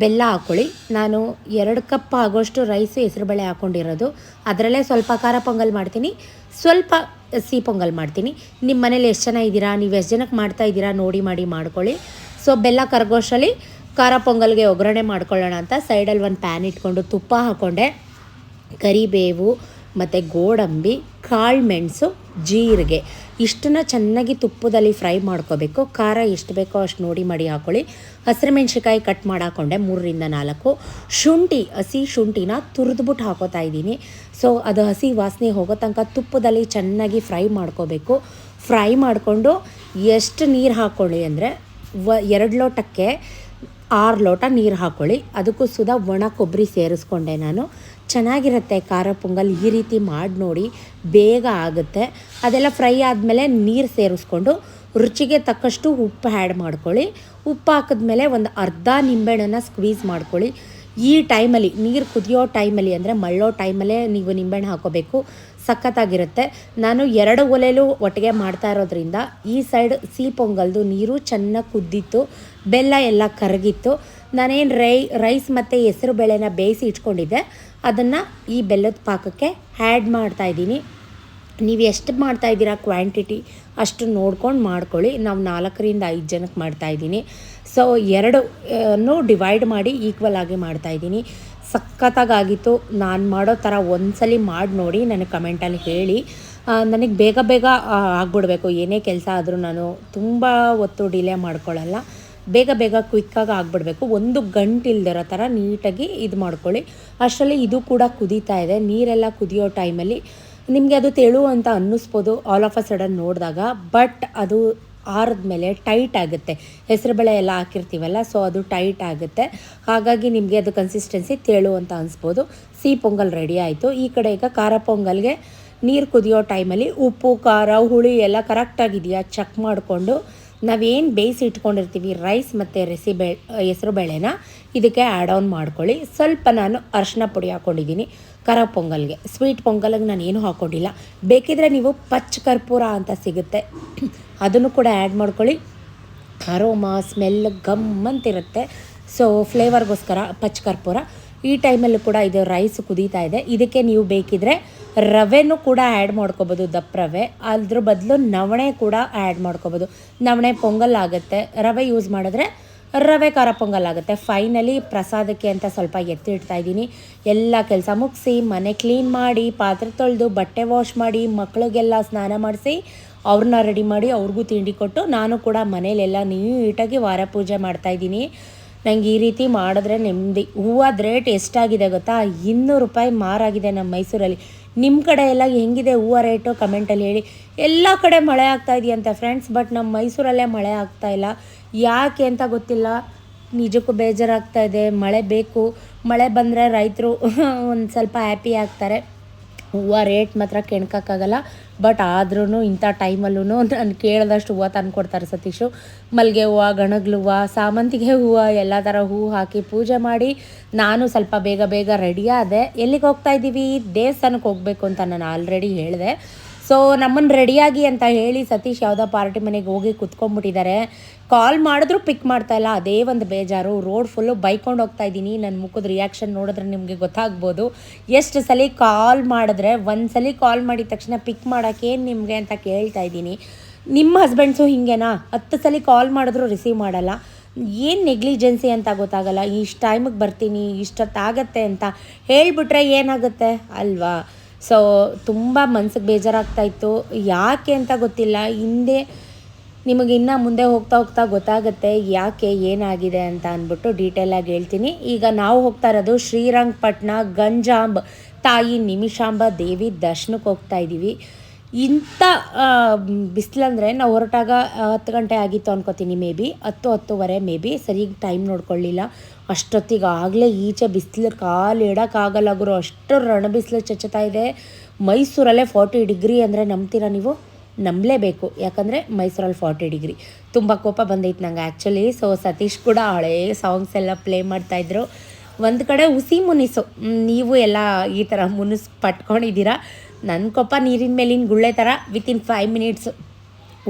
ಬೆಲ್ಲ ಹಾಕ್ಕೊಳ್ಳಿ. ನಾನು ಎರಡು ಕಪ್ ಆಗೋಷ್ಟು ರೈಸು ಹೆಸರುಬೇಳೆ ಹಾಕ್ಕೊಂಡಿರೋದು ಅದರಲ್ಲೇ ಸ್ವಲ್ಪ ಖಾರ ಪೊಂಗಲ್ ಮಾಡ್ತೀನಿ. ಸ್ವಲ್ಪ ಸಿಹಿ ಪೊಂಗಲ್ ಮಾಡ್ತೀನಿ. ನಿಮ್ಮ ಮನೇಲಿ ಎಷ್ಟು ಜನ ಇದ್ದೀರಾ? ನೀವು ಎಷ್ಟು ಜನಕ್ಕೆ ಮಾಡ್ತಾ ಇದ್ದೀರಾ? ನೋಡಿ ಮಾಡಿ ಮಾಡ್ಕೊಳ್ಳಿ. ಸೊ ಬೆಲ್ಲ ಕರಗೋಷ್ಟರಲ್ಲಿ ಖಾರ ಪೊಂಗಲ್ಗೆ ಒಗ್ಗರಣೆ ಮಾಡ್ಕೊಳ್ಳೋಣ ಅಂತ. ಸೈಡಲ್ಲಿ ಒಂದು ಪ್ಯಾನ್ ಇಟ್ಕೊಂಡು ತುಪ್ಪ ಹಾಕ್ಕೊಂಡೆ. ಕರಿಬೇವು ಮತ್ತು ಗೋಡಂಬಿ, ಕಾಳು ಮೆಣಸು, ಜೀರಿಗೆ. ಇಷ್ಟನ್ನ ಚೆನ್ನಾಗಿ ತುಪ್ಪದಲ್ಲಿ ಫ್ರೈ ಮಾಡ್ಕೋಬೇಕು. ಖಾರ ಎಷ್ಟು ಬೇಕೋ ಅಷ್ಟು ನೋಡಿ ಮಾಡಿ ಹಾಕ್ಕೊಳ್ಳಿ ಹಸಿರು ಮೆಣಸಿಕಾಯಿ ಕಟ್ ಮಾಡಿ ಹಾಕ್ಕೊಂಡೆ ಮೂರರಿಂದ ನಾಲ್ಕು. ಶುಂಠಿ, ಹಸಿ ಶುಂಠಿನ ತುರಿದ್ಬಿಟ್ಟು ಹಾಕೋತಾ ಇದ್ದೀನಿ. ಸೊ, ಅದು ಹಸಿ ವಾಸನೆ ಹೋಗೋ ತನಕ ತುಪ್ಪದಲ್ಲಿ ಚೆನ್ನಾಗಿ ಫ್ರೈ ಮಾಡ್ಕೋಬೇಕು. ಫ್ರೈ ಮಾಡಿಕೊಂಡು ಎಷ್ಟು ನೀರು ಹಾಕ್ಕೊಳ್ಳಿ ಅಂದರೆ ವ, ಎರಡು ಲೋಟಕ್ಕೆ ಆರು ಲೋಟ ನೀರು ಹಾಕ್ಕೊಳ್ಳಿ ಅದಕ್ಕೂ ಸುಧಾ ಒಣ ಕೊಬ್ಬರಿ ಸೇರಿಸ್ಕೊಂಡೆ ನಾನು. ಚೆನ್ನಾಗಿರುತ್ತೆ ಖಾರ ಪೊಂಗಲ್ ಈ ರೀತಿ ಮಾಡಿ ನೋಡಿ ಬೇಗ ಆಗುತ್ತೆ. ಅದೆಲ್ಲ ಫ್ರೈ ಆದಮೇಲೆ ನೀರು ಸೇರಿಸ್ಕೊಂಡು ರುಚಿಗೆ ತಕ್ಕಷ್ಟು ಉಪ್ಪು ಆ್ಯಡ್ ಮಾಡ್ಕೊಳ್ಳಿ. ಉಪ್ಪು ಹಾಕಿದ್ಮೇಲೆ ಒಂದು ಅರ್ಧ ನಿಂಬೆಹಣ್ಣನ್ನು ಸ್ಕ್ವೀಸ್ ಮಾಡ್ಕೊಳ್ಳಿ. ಈ ಟೈಮಲ್ಲಿ ನೀರು ಕುದಿಯೋ ಟೈಮಲ್ಲಿ ಅಂದರೆ ಮಳ್ಳೋ ಟೈಮಲ್ಲೇ ನೀವು ನಿಂಬೆಹಣ್ಣು ಹಾಕೋಬೇಕು. ಸಖತ್ತಾಗಿರುತ್ತೆ. ನಾನು ಎರಡು ಒಲೆಯಲ್ಲೂ ಒಟ್ಟಿಗೆ ಮಾಡ್ತಾ ಇರೋದ್ರಿಂದ ಈ ಸೈಡ್ ಸಿಹಿ ಪೊಂಗಲ್ದು ನೀರು ಚೆನ್ನಾಗಿ ಕುದ್ದಿತ್ತು, ಬೆಲ್ಲ ಎಲ್ಲ ಕರಗಿತ್ತು. ನಾನೇನು ರೈ ರೈಸ್ ಮತ್ತು ಹೆಸರು ಬೇಳೆನ ಬೇಯಿಸಿ ಇಟ್ಕೊಂಡಿದ್ದೆ. ಅದನ್ನು ಈ ಬೆಲ್ಲದ ಪಾಕಕ್ಕೆ ಆ್ಯಡ್ ಮಾಡ್ತಾಯಿದ್ದೀನಿ ನೀವು ಎಷ್ಟು ಮಾಡ್ತಾ ಇದ್ದೀರಾ ಕ್ವಾಂಟಿಟಿ ಅಷ್ಟು ನೋಡ್ಕೊಂಡು ಮಾಡ್ಕೊಳ್ಳಿ. ನಾವು ನಾಲ್ಕರಿಂದ ಐದು ಜನಕ್ಕೆ ಮಾಡ್ತಾಯಿದ್ದೀನಿ ಸೊ ಎರಡು ಡಿವೈಡ್ ಮಾಡಿ ಈಕ್ವಲ್ ಆಗಿ ಮಾಡ್ತಾಯಿದ್ದೀನಿ ಸಖತ್ತಾಗಿತ್ತು ನಾನು ಮಾಡೋ ಥರ ಒಂದ್ಸಲಿ ಮಾಡಿ ನೋಡಿ ನನಗೆ ಕಮೆಂಟಲ್ಲಿ ಹೇಳಿ. ನನಗೆ ಬೇಗ ಬೇಗ ಆಗ್ಬಿಡ್ಬೇಕು. ಏನೇ ಕೆಲಸ ಆದರೂ ನಾನು ತುಂಬ ಹೊತ್ತು ಡಿಲೇ ಮಾಡ್ಕೊಳ್ಳಲ್ಲ. ಬೇಗ ಬೇಗ ಕ್ವಿಕ್ಕಾಗಿ ಆಗಿಬಿಡ್ಬೇಕು. ಒಂದು ಗಂಟು ಇಲ್ದಿರೋ ಥರ ನೀಟಾಗಿ ಇದು ಮಾಡ್ಕೊಳ್ಳಿ. ಅಷ್ಟರಲ್ಲಿ ಇದು ಕೂಡ ಕುದೀತಾ ಇದೆ. ನೀರೆಲ್ಲ ಕುದಿಯೋ ಟೈಮಲ್ಲಿ ನಿಮಗೆ ಅದು ತೆಳು ಅಂತ ಅನ್ನಿಸ್ಬೋದು ಆಲ್ ಆಫ್ ಅ ಸಡನ್ ನೋಡಿದಾಗ. ಬಟ್ ಅದು ಆರಿದ್ಮೇಲೆ ಟೈಟ್ ಆಗುತ್ತೆ. ಹೆಸರುಬೇಳೆ ಎಲ್ಲ ಹಾಕಿರ್ತೀವಲ್ಲ ಸೊ ಅದು ಟೈಟ್ ಆಗುತ್ತೆ. ಹಾಗಾಗಿ ನಿಮಗೆ ಅದು ಕನ್ಸಿಸ್ಟೆನ್ಸಿ ತೆಳು ಅಂತ ಅನಿಸ್ಬೋದು. ಸಿಹಿ ಪೊಂಗಲ್ ರೆಡಿ ಆಯಿತು. ಈ ಕಡೆ ಈಗ ಖಾರ ಪೊಂಗಲ್ಗೆ ನೀರು ಕುದಿಯೋ ಟೈಮಲ್ಲಿ ಉಪ್ಪು, ಖಾರ, ಹುಳಿ ಎಲ್ಲ ಕರೆಕ್ಟಾಗಿದೆಯಾ ಚೆಕ್ ಮಾಡಿಕೊಂಡು ನಾವೇನು ಬೇಯಿಸಿ ಇಟ್ಕೊಂಡಿರ್ತೀವಿ ರೈಸ್ ಮತ್ತು ರೆಸಿಬೆ ಹೆಸರು ಬೇಳೆನ, ಇದಕ್ಕೆ ಆ್ಯಡ್ ಆನ್ ಮಾಡ್ಕೊಳ್ಳಿ. ಸ್ವಲ್ಪ ನಾನು ಅರ್ಶಿನ ಪುಡಿ ಹಾಕ್ಕೊಂಡಿದ್ದೀನಿ ಕರ ಪೊಂಗಲ್ಗೆ. ಸ್ವೀಟ್ ಪೊಂಗಲ್ಗೆ ನಾನು ಏನೂ ಹಾಕ್ಕೊಂಡಿಲ್ಲ ಬೇಕಿದ್ರೆ ನೀವು ಪಚ್ಚ ಕರ್ಪೂರ ಅಂತ ಸಿಗುತ್ತೆ. *clears throat* ಅದನ್ನು ಕೂಡ ಆ್ಯಡ್ ಮಾಡ್ಕೊಳ್ಳಿ. ಅರೋಮಾ ಸ್ಮೆಲ್ ಗಮ್ ಅಂತಿರುತ್ತೆ ಸೊ ಫ್ಲೇವರ್ಗೋಸ್ಕರ ಪಚ್ಚ ಕರ್ಪೂರ. ಈ ಟೈಮಲ್ಲೂ ಕೂಡ ಇದು ರೈಸ್ ಕುದೀತಾ ಇದೆ. ಇದಕ್ಕೆ ನೀವು ಬೇಕಿದ್ರೆ ರವೆನೂ ಕೂಡ ಆ್ಯಡ್ ಮಾಡ್ಕೋಬೋದು, ದಪ್ಪ ರವೆ. ಅದ್ರ ಬದಲು ನವಣೆ ಕೂಡ ಆ್ಯಡ್ ಮಾಡ್ಕೋಬೋದು. ನವಣೆ ಪೊಂಗಲ್ ಆಗುತ್ತೆ. ರವೆ ಯೂಸ್ ಮಾಡಿದ್ರೆ ರವೆ ಖಾರ ಪೊಂಗಲ್ ಆಗುತ್ತೆ. ಫೈನಲಿ ಪ್ರಸಾದಕ್ಕೆ ಅಂತ ಸ್ವಲ್ಪ ಎತ್ತಿಡ್ತಾ ಇದ್ದೀನಿ. ಎಲ್ಲ ಕೆಲಸ ಮುಗಿಸಿ, ಮನೆ ಕ್ಲೀನ್ ಮಾಡಿ, ಪಾತ್ರೆ ತೊಳೆದು, ಬಟ್ಟೆ ವಾಶ್ ಮಾಡಿ ಮಕ್ಕಳಿಗೆಲ್ಲ ಸ್ನಾನ ಮಾಡಿಸಿ, ಅವ್ರನ್ನ ರೆಡಿ ಮಾಡಿ, ಅವ್ರಿಗೂ ತಿಂಡಿ ಕೊಟ್ಟು, ನಾನು ಕೂಡ ಮನೇಲೆಲ್ಲ ನೀಟಾಗಿ ವಾರ ಪೂಜೆ ಮಾಡ್ತಾಯಿದ್ದೀನಿ ನಂಗೆ ಈ ರೀತಿ ಮಾಡಿದ್ರೆ ನೆಮ್ಮದಿ. ಹೂವದ ರೇಟ್ ಎಷ್ಟಾಗಿದೆ ಗೊತ್ತಾ? ಇನ್ನೂರು ರೂಪಾಯಿ ಮಾರಾಗಿದೆ ನಮ್ಮ ಮೈಸೂರಲ್ಲಿ. ನಿಮ್ಮ ಕಡೆ ಎಲ್ಲ ಹೆಂಗಿದೆ ಹೂವು ರೇಟು ಕಮೆಂಟಲ್ಲಿ ಹೇಳಿ. ಎಲ್ಲ ಕಡೆ ಮಳೆ ಆಗ್ತಾ ಇದೆಯಂತೆ ಫ್ರೆಂಡ್ಸ್ ಬಟ್ ನಮ್ಮ ಮೈಸೂರಲ್ಲೇ ಮಳೆ ಆಗ್ತಾ ಇಲ್ಲ. ಯಾಕೆ ಅಂತ ಗೊತ್ತಿಲ್ಲ. ನಿಜಕ್ಕೂ ಬೇಜಾರಾಗ್ತಾ ಇದೆ. ಮಳೆ ಬೇಕು. ಮಳೆ ಬಂದರೆ ರೈತರು *laughs* ಒಂದು ಸ್ವಲ್ಪ ಹ್ಯಾಪಿ ಆಗ್ತಾರೆ. ಹೂವು ರೇಟ್ ಮಾತ್ರ ಕೆಣ್ಕೋಕ್ಕಾಗಲ್ಲ. ಬಟ್ ಆದ್ರೂ ಇಂಥ ಟೈಮಲ್ಲೂ *laughs* ನಾನು ಕೇಳಿದಷ್ಟು ಹೂವು ತಂದು ಕೊಡ್ತಾರೆ ಸತೀಶು. ಮಲ್ಲಿಗೆ ಹೂವು, ಗಣಗ್ಲು ಹೂವು, ಸಾಮಂತಿಗೆ ಹೂವು, ಎಲ್ಲ ಥರ ಹೂವು ಹಾಕಿ ಪೂಜೆ ಮಾಡಿ ನಾನು ಸ್ವಲ್ಪ ಬೇಗ ಬೇಗ ರೆಡಿಯಾದೆ ಎಲ್ಲಿಗೆ ಹೋಗ್ತಾ ಇದ್ದೀವಿ ದೇವಸ್ಥಾನಕ್ಕೆ ಹೋಗಬೇಕು ಅಂತ ನಾನು ಆಲ್ರೆಡಿ ಹೇಳಿದೆ. ಸೊ ನಮ್ಮನ್ನು ರೆಡಿಯಾಗಿ ಅಂತ ಹೇಳಿ ಸತೀಶ್ ಯಾವುದೋ ಪಾರ್ಟಿ ಮನೆಗೆ ಹೋಗಿ ಕುತ್ಕೊಂಡ್ಬಿಟ್ಟಿದ್ದಾರೆ ಕಾಲ್ ಮಾಡಿದ್ರು ಪಿಕ್ ಮಾಡ್ತಾ ಇಲ್ಲ. ಅದೇ ಒಂದು ಬೇಜಾರು. ರೋಡ್ ಫುಲ್ಲು ಬೈಕೊಂಡು ಹೋಗ್ತಾ ಇದ್ದೀನಿ. ನನ್ನ ಮುಖದ ರಿಯಾಕ್ಷನ್ ನೋಡಿದ್ರೆ ನಿಮಗೆ ಗೊತ್ತಾಗ್ಬೋದು. ಎಷ್ಟು ಸಲ ಕಾಲ್ ಮಾಡಿದ್ರೆ, ಒಂದು ಸಲ ಕಾಲ್ ಮಾಡಿದ ತಕ್ಷಣ ಪಿಕ್ ಮಾಡೋಕ್ಕೇನು ನಿಮಗೆ ಅಂತ ಕೇಳ್ತಾ ಇದ್ದೀನಿ. ನಿಮ್ಮ ಹಸ್ಬೆಂಡ್ಸು ಹಿಂಗೆನಾ? ಹತ್ತು ಸಲ ಕಾಲ್ ಮಾಡಿದ್ರು ರಿಸೀವ್ ಮಾಡಲ್ಲ. ಏನು ನೆಗ್ಲಿಜೆನ್ಸಿ ಅಂತ ಗೊತ್ತಾಗಲ್ಲ. ಇಷ್ಟು ಟೈಮಿಗೆ ಬರ್ತೀನಿ, ಇಷ್ಟೊತ್ತಾಗತ್ತೆ ಅಂತ ಹೇಳಿಬಿಟ್ರೆ ಏನಾಗುತ್ತೆ? ಅಲ್ವಾ? ಸೊ ತುಂಬ ಮನ್ಸಿಗೆ ಬೇಜಾರಾಗ್ತಾ ಇತ್ತು. ಯಾಕೆ ಅಂತ ಗೊತ್ತಿಲ್ಲ. ಹಿಂದೆ ನಿಮಗೆ ಇನ್ನು ಮುಂದೆ ಹೋಗ್ತಾ ಹೋಗ್ತಾ ಗೊತ್ತಾಗುತ್ತೆ. ಯಾಕೆ ಏನಾಗಿದೆ ಅಂತ ಅಂದ್ಬಿಟ್ಟು ಡೀಟೇಲಾಗಿ ಹೇಳ್ತೀನಿ. ಈಗ ನಾವು ಹೋಗ್ತಾ ಇರೋದು ಶ್ರೀರಂಗಪಟ್ಟಣ ಗಂಜಾಂಬ್, ತಾಯಿ ನಿಮಿಷಾಂಬ ದೇವಿ ದರ್ಶನಕ್ಕೆ ಹೋಗ್ತಾ ಇದ್ದೀವಿ ಇಂಥ ಬಿಸಿಲಂದರೆ ನಾವು ಹೊರಟಾಗ ಹತ್ತು ಗಂಟೆ ಆಗಿತ್ತು ಅನ್ಕೋತೀನಿ, ಮೇ ಬಿ. ಹತ್ತು ಹತ್ತುವರೆ, ಮೇ ಬಿ. ಸರಿಯಾಗಿ ಟೈಮ್ ನೋಡ್ಕೊಳ್ಳಿಲ್ಲ. ಅಷ್ಟೊತ್ತಿಗೆ ಆಗಲೇ ಈಚೆ ಬಿಸಿಲು ಕಾಲು ಇಡೋಕ್ಕಾಗಲ್ಲ ಗುರು. ಅಷ್ಟು ರಣ ಬಿಸಿಲು ಚಚ್ಚುತ್ತಾ ಇದೆ. ಮೈಸೂರಲ್ಲೇ ಫಾರ್ಟಿ ಡಿಗ್ರಿ ಅಂದರೆ ನಂಬ್ತೀರ ನೀವು? ನಂಬಲೇಬೇಕು. ಯಾಕಂದರೆ ಮೈಸೂರಲ್ಲಿ ಫಾರ್ಟಿ ಡಿಗ್ರಿ. ತುಂಬ ಕೋಪ ಬಂದೈತೆ ನಂಗೆ ಆ್ಯಕ್ಚುಲಿ ಸೊ ಸತೀಶ್ ಕೂಡ ಹಳೇ ಸಾಂಗ್ಸ್ ಎಲ್ಲ ಪ್ಲೇ ಮಾಡ್ತಾಯಿದ್ರು ಒಂದು ಕಡೆ ಹುಸಿ ಮುನಿಸು. ನೀವು ಎಲ್ಲ ಈ ಥರ ಮುನಿಸ್ ಪಟ್ಕೊಂಡಿದ್ದೀರಾ? ನನ್ನ ಕೋಪ ನೀರಿನ ಮೇಲಿನ ಗುಳ್ಳೆ ಥರ ವಿತಿನ್ ಫೈವ್ ಮಿನಿಟ್ಸ್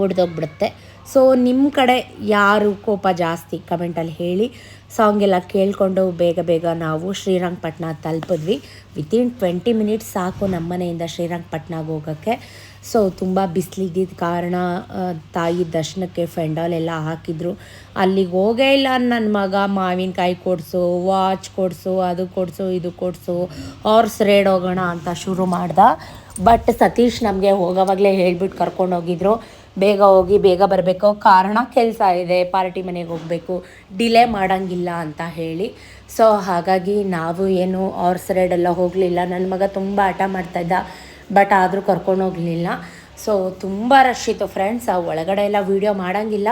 ಒಡೆದೋಗ್ಬಿಡುತ್ತೆ ಸೊ ನಿಮ್ಮ ಕಡೆ ಯಾರು ಕೋಪ ಜಾಸ್ತಿ? ಕಮೆಂಟಲ್ಲಿ ಹೇಳಿ. ಸಾಂಗ್ ಎಲ್ಲ ಕೇಳಿಕೊಂಡು ಬೇಗ ಬೇಗ ನಾವು ಶ್ರೀರಂಗಪಟ್ಟಣ ತಲುಪಿದ್ವಿ. ವಿತಿನ್ ಟ್ವೆಂಟಿ ಮಿನಿಟ್ಸ್ ಸಾಕು ನಮ್ಮನೆಯಿಂದ ಶ್ರೀರಂಗಪಟ್ಟಣಗೆ ಹೋಗೋಕ್ಕೆ. ಸೊ ತುಂಬ ಬಿಸಿಲಿದ್ದಿದ್ದ ಕಾರಣ ತಾಯಿ ದರ್ಶನಕ್ಕೆ ಫೆಂಡಾಲ್ ಎಲ್ಲ ಹಾಕಿದ್ರು. ಅಲ್ಲಿಗೆ ಹೋಗೇ ಇಲ್ಲ ನನ್ನ ಮಗ. ಮಾವಿನಕಾಯಿ ಕೊಡಿಸು ವಾಚ್ ಕೊಡಿಸು, ಅದು ಕೊಡಿಸು, ಇದು ಕೊಡಿಸು ಹಾರ್ಸ್ ರೇಡ್ ಹೋಗೋಣ ಅಂತ ಶುರು ಮಾಡ್ದ. ಬಟ್ ಸತೀಶ್ ನಮಗೆ ಹೋಗೋವಾಗಲೇ ಹೇಳ್ಬಿಟ್ಟು ಕರ್ಕೊಂಡು ಹೋಗಿದ್ರು ಬೇಗ ಹೋಗಿ ಬೇಗ ಬರಬೇಕು. ಕಾರಣ ಕೆಲಸ ಇದೆ, ಪಾರ್ಟಿ ಮನೆಗೆ ಹೋಗಬೇಕು. ಡಿಲೇ ಮಾಡೋಂಗಿಲ್ಲ ಅಂತ ಹೇಳಿ. ಸೊ ಹಾಗಾಗಿ ನಾವು ಏನು ಅವ್ರ ಸೈಡೆಲ್ಲ ಹೋಗಲಿಲ್ಲ. ನನ್ನ ಮಗ ತುಂಬ ಆಟ ಮಾಡ್ತಾಯಿದ್ದ ಬಟ್ ಆದರೂ ಕರ್ಕೊಂಡು ಹೋಗಲಿಲ್ಲ. ಸೊ ತುಂಬ ರಶ್ ಇತ್ತು ಫ್ರೆಂಡ್ಸ್ ಆ ಒಳಗಡೆ ಎಲ್ಲ ವೀಡಿಯೋ ಮಾಡೋಂಗಿಲ್ಲ.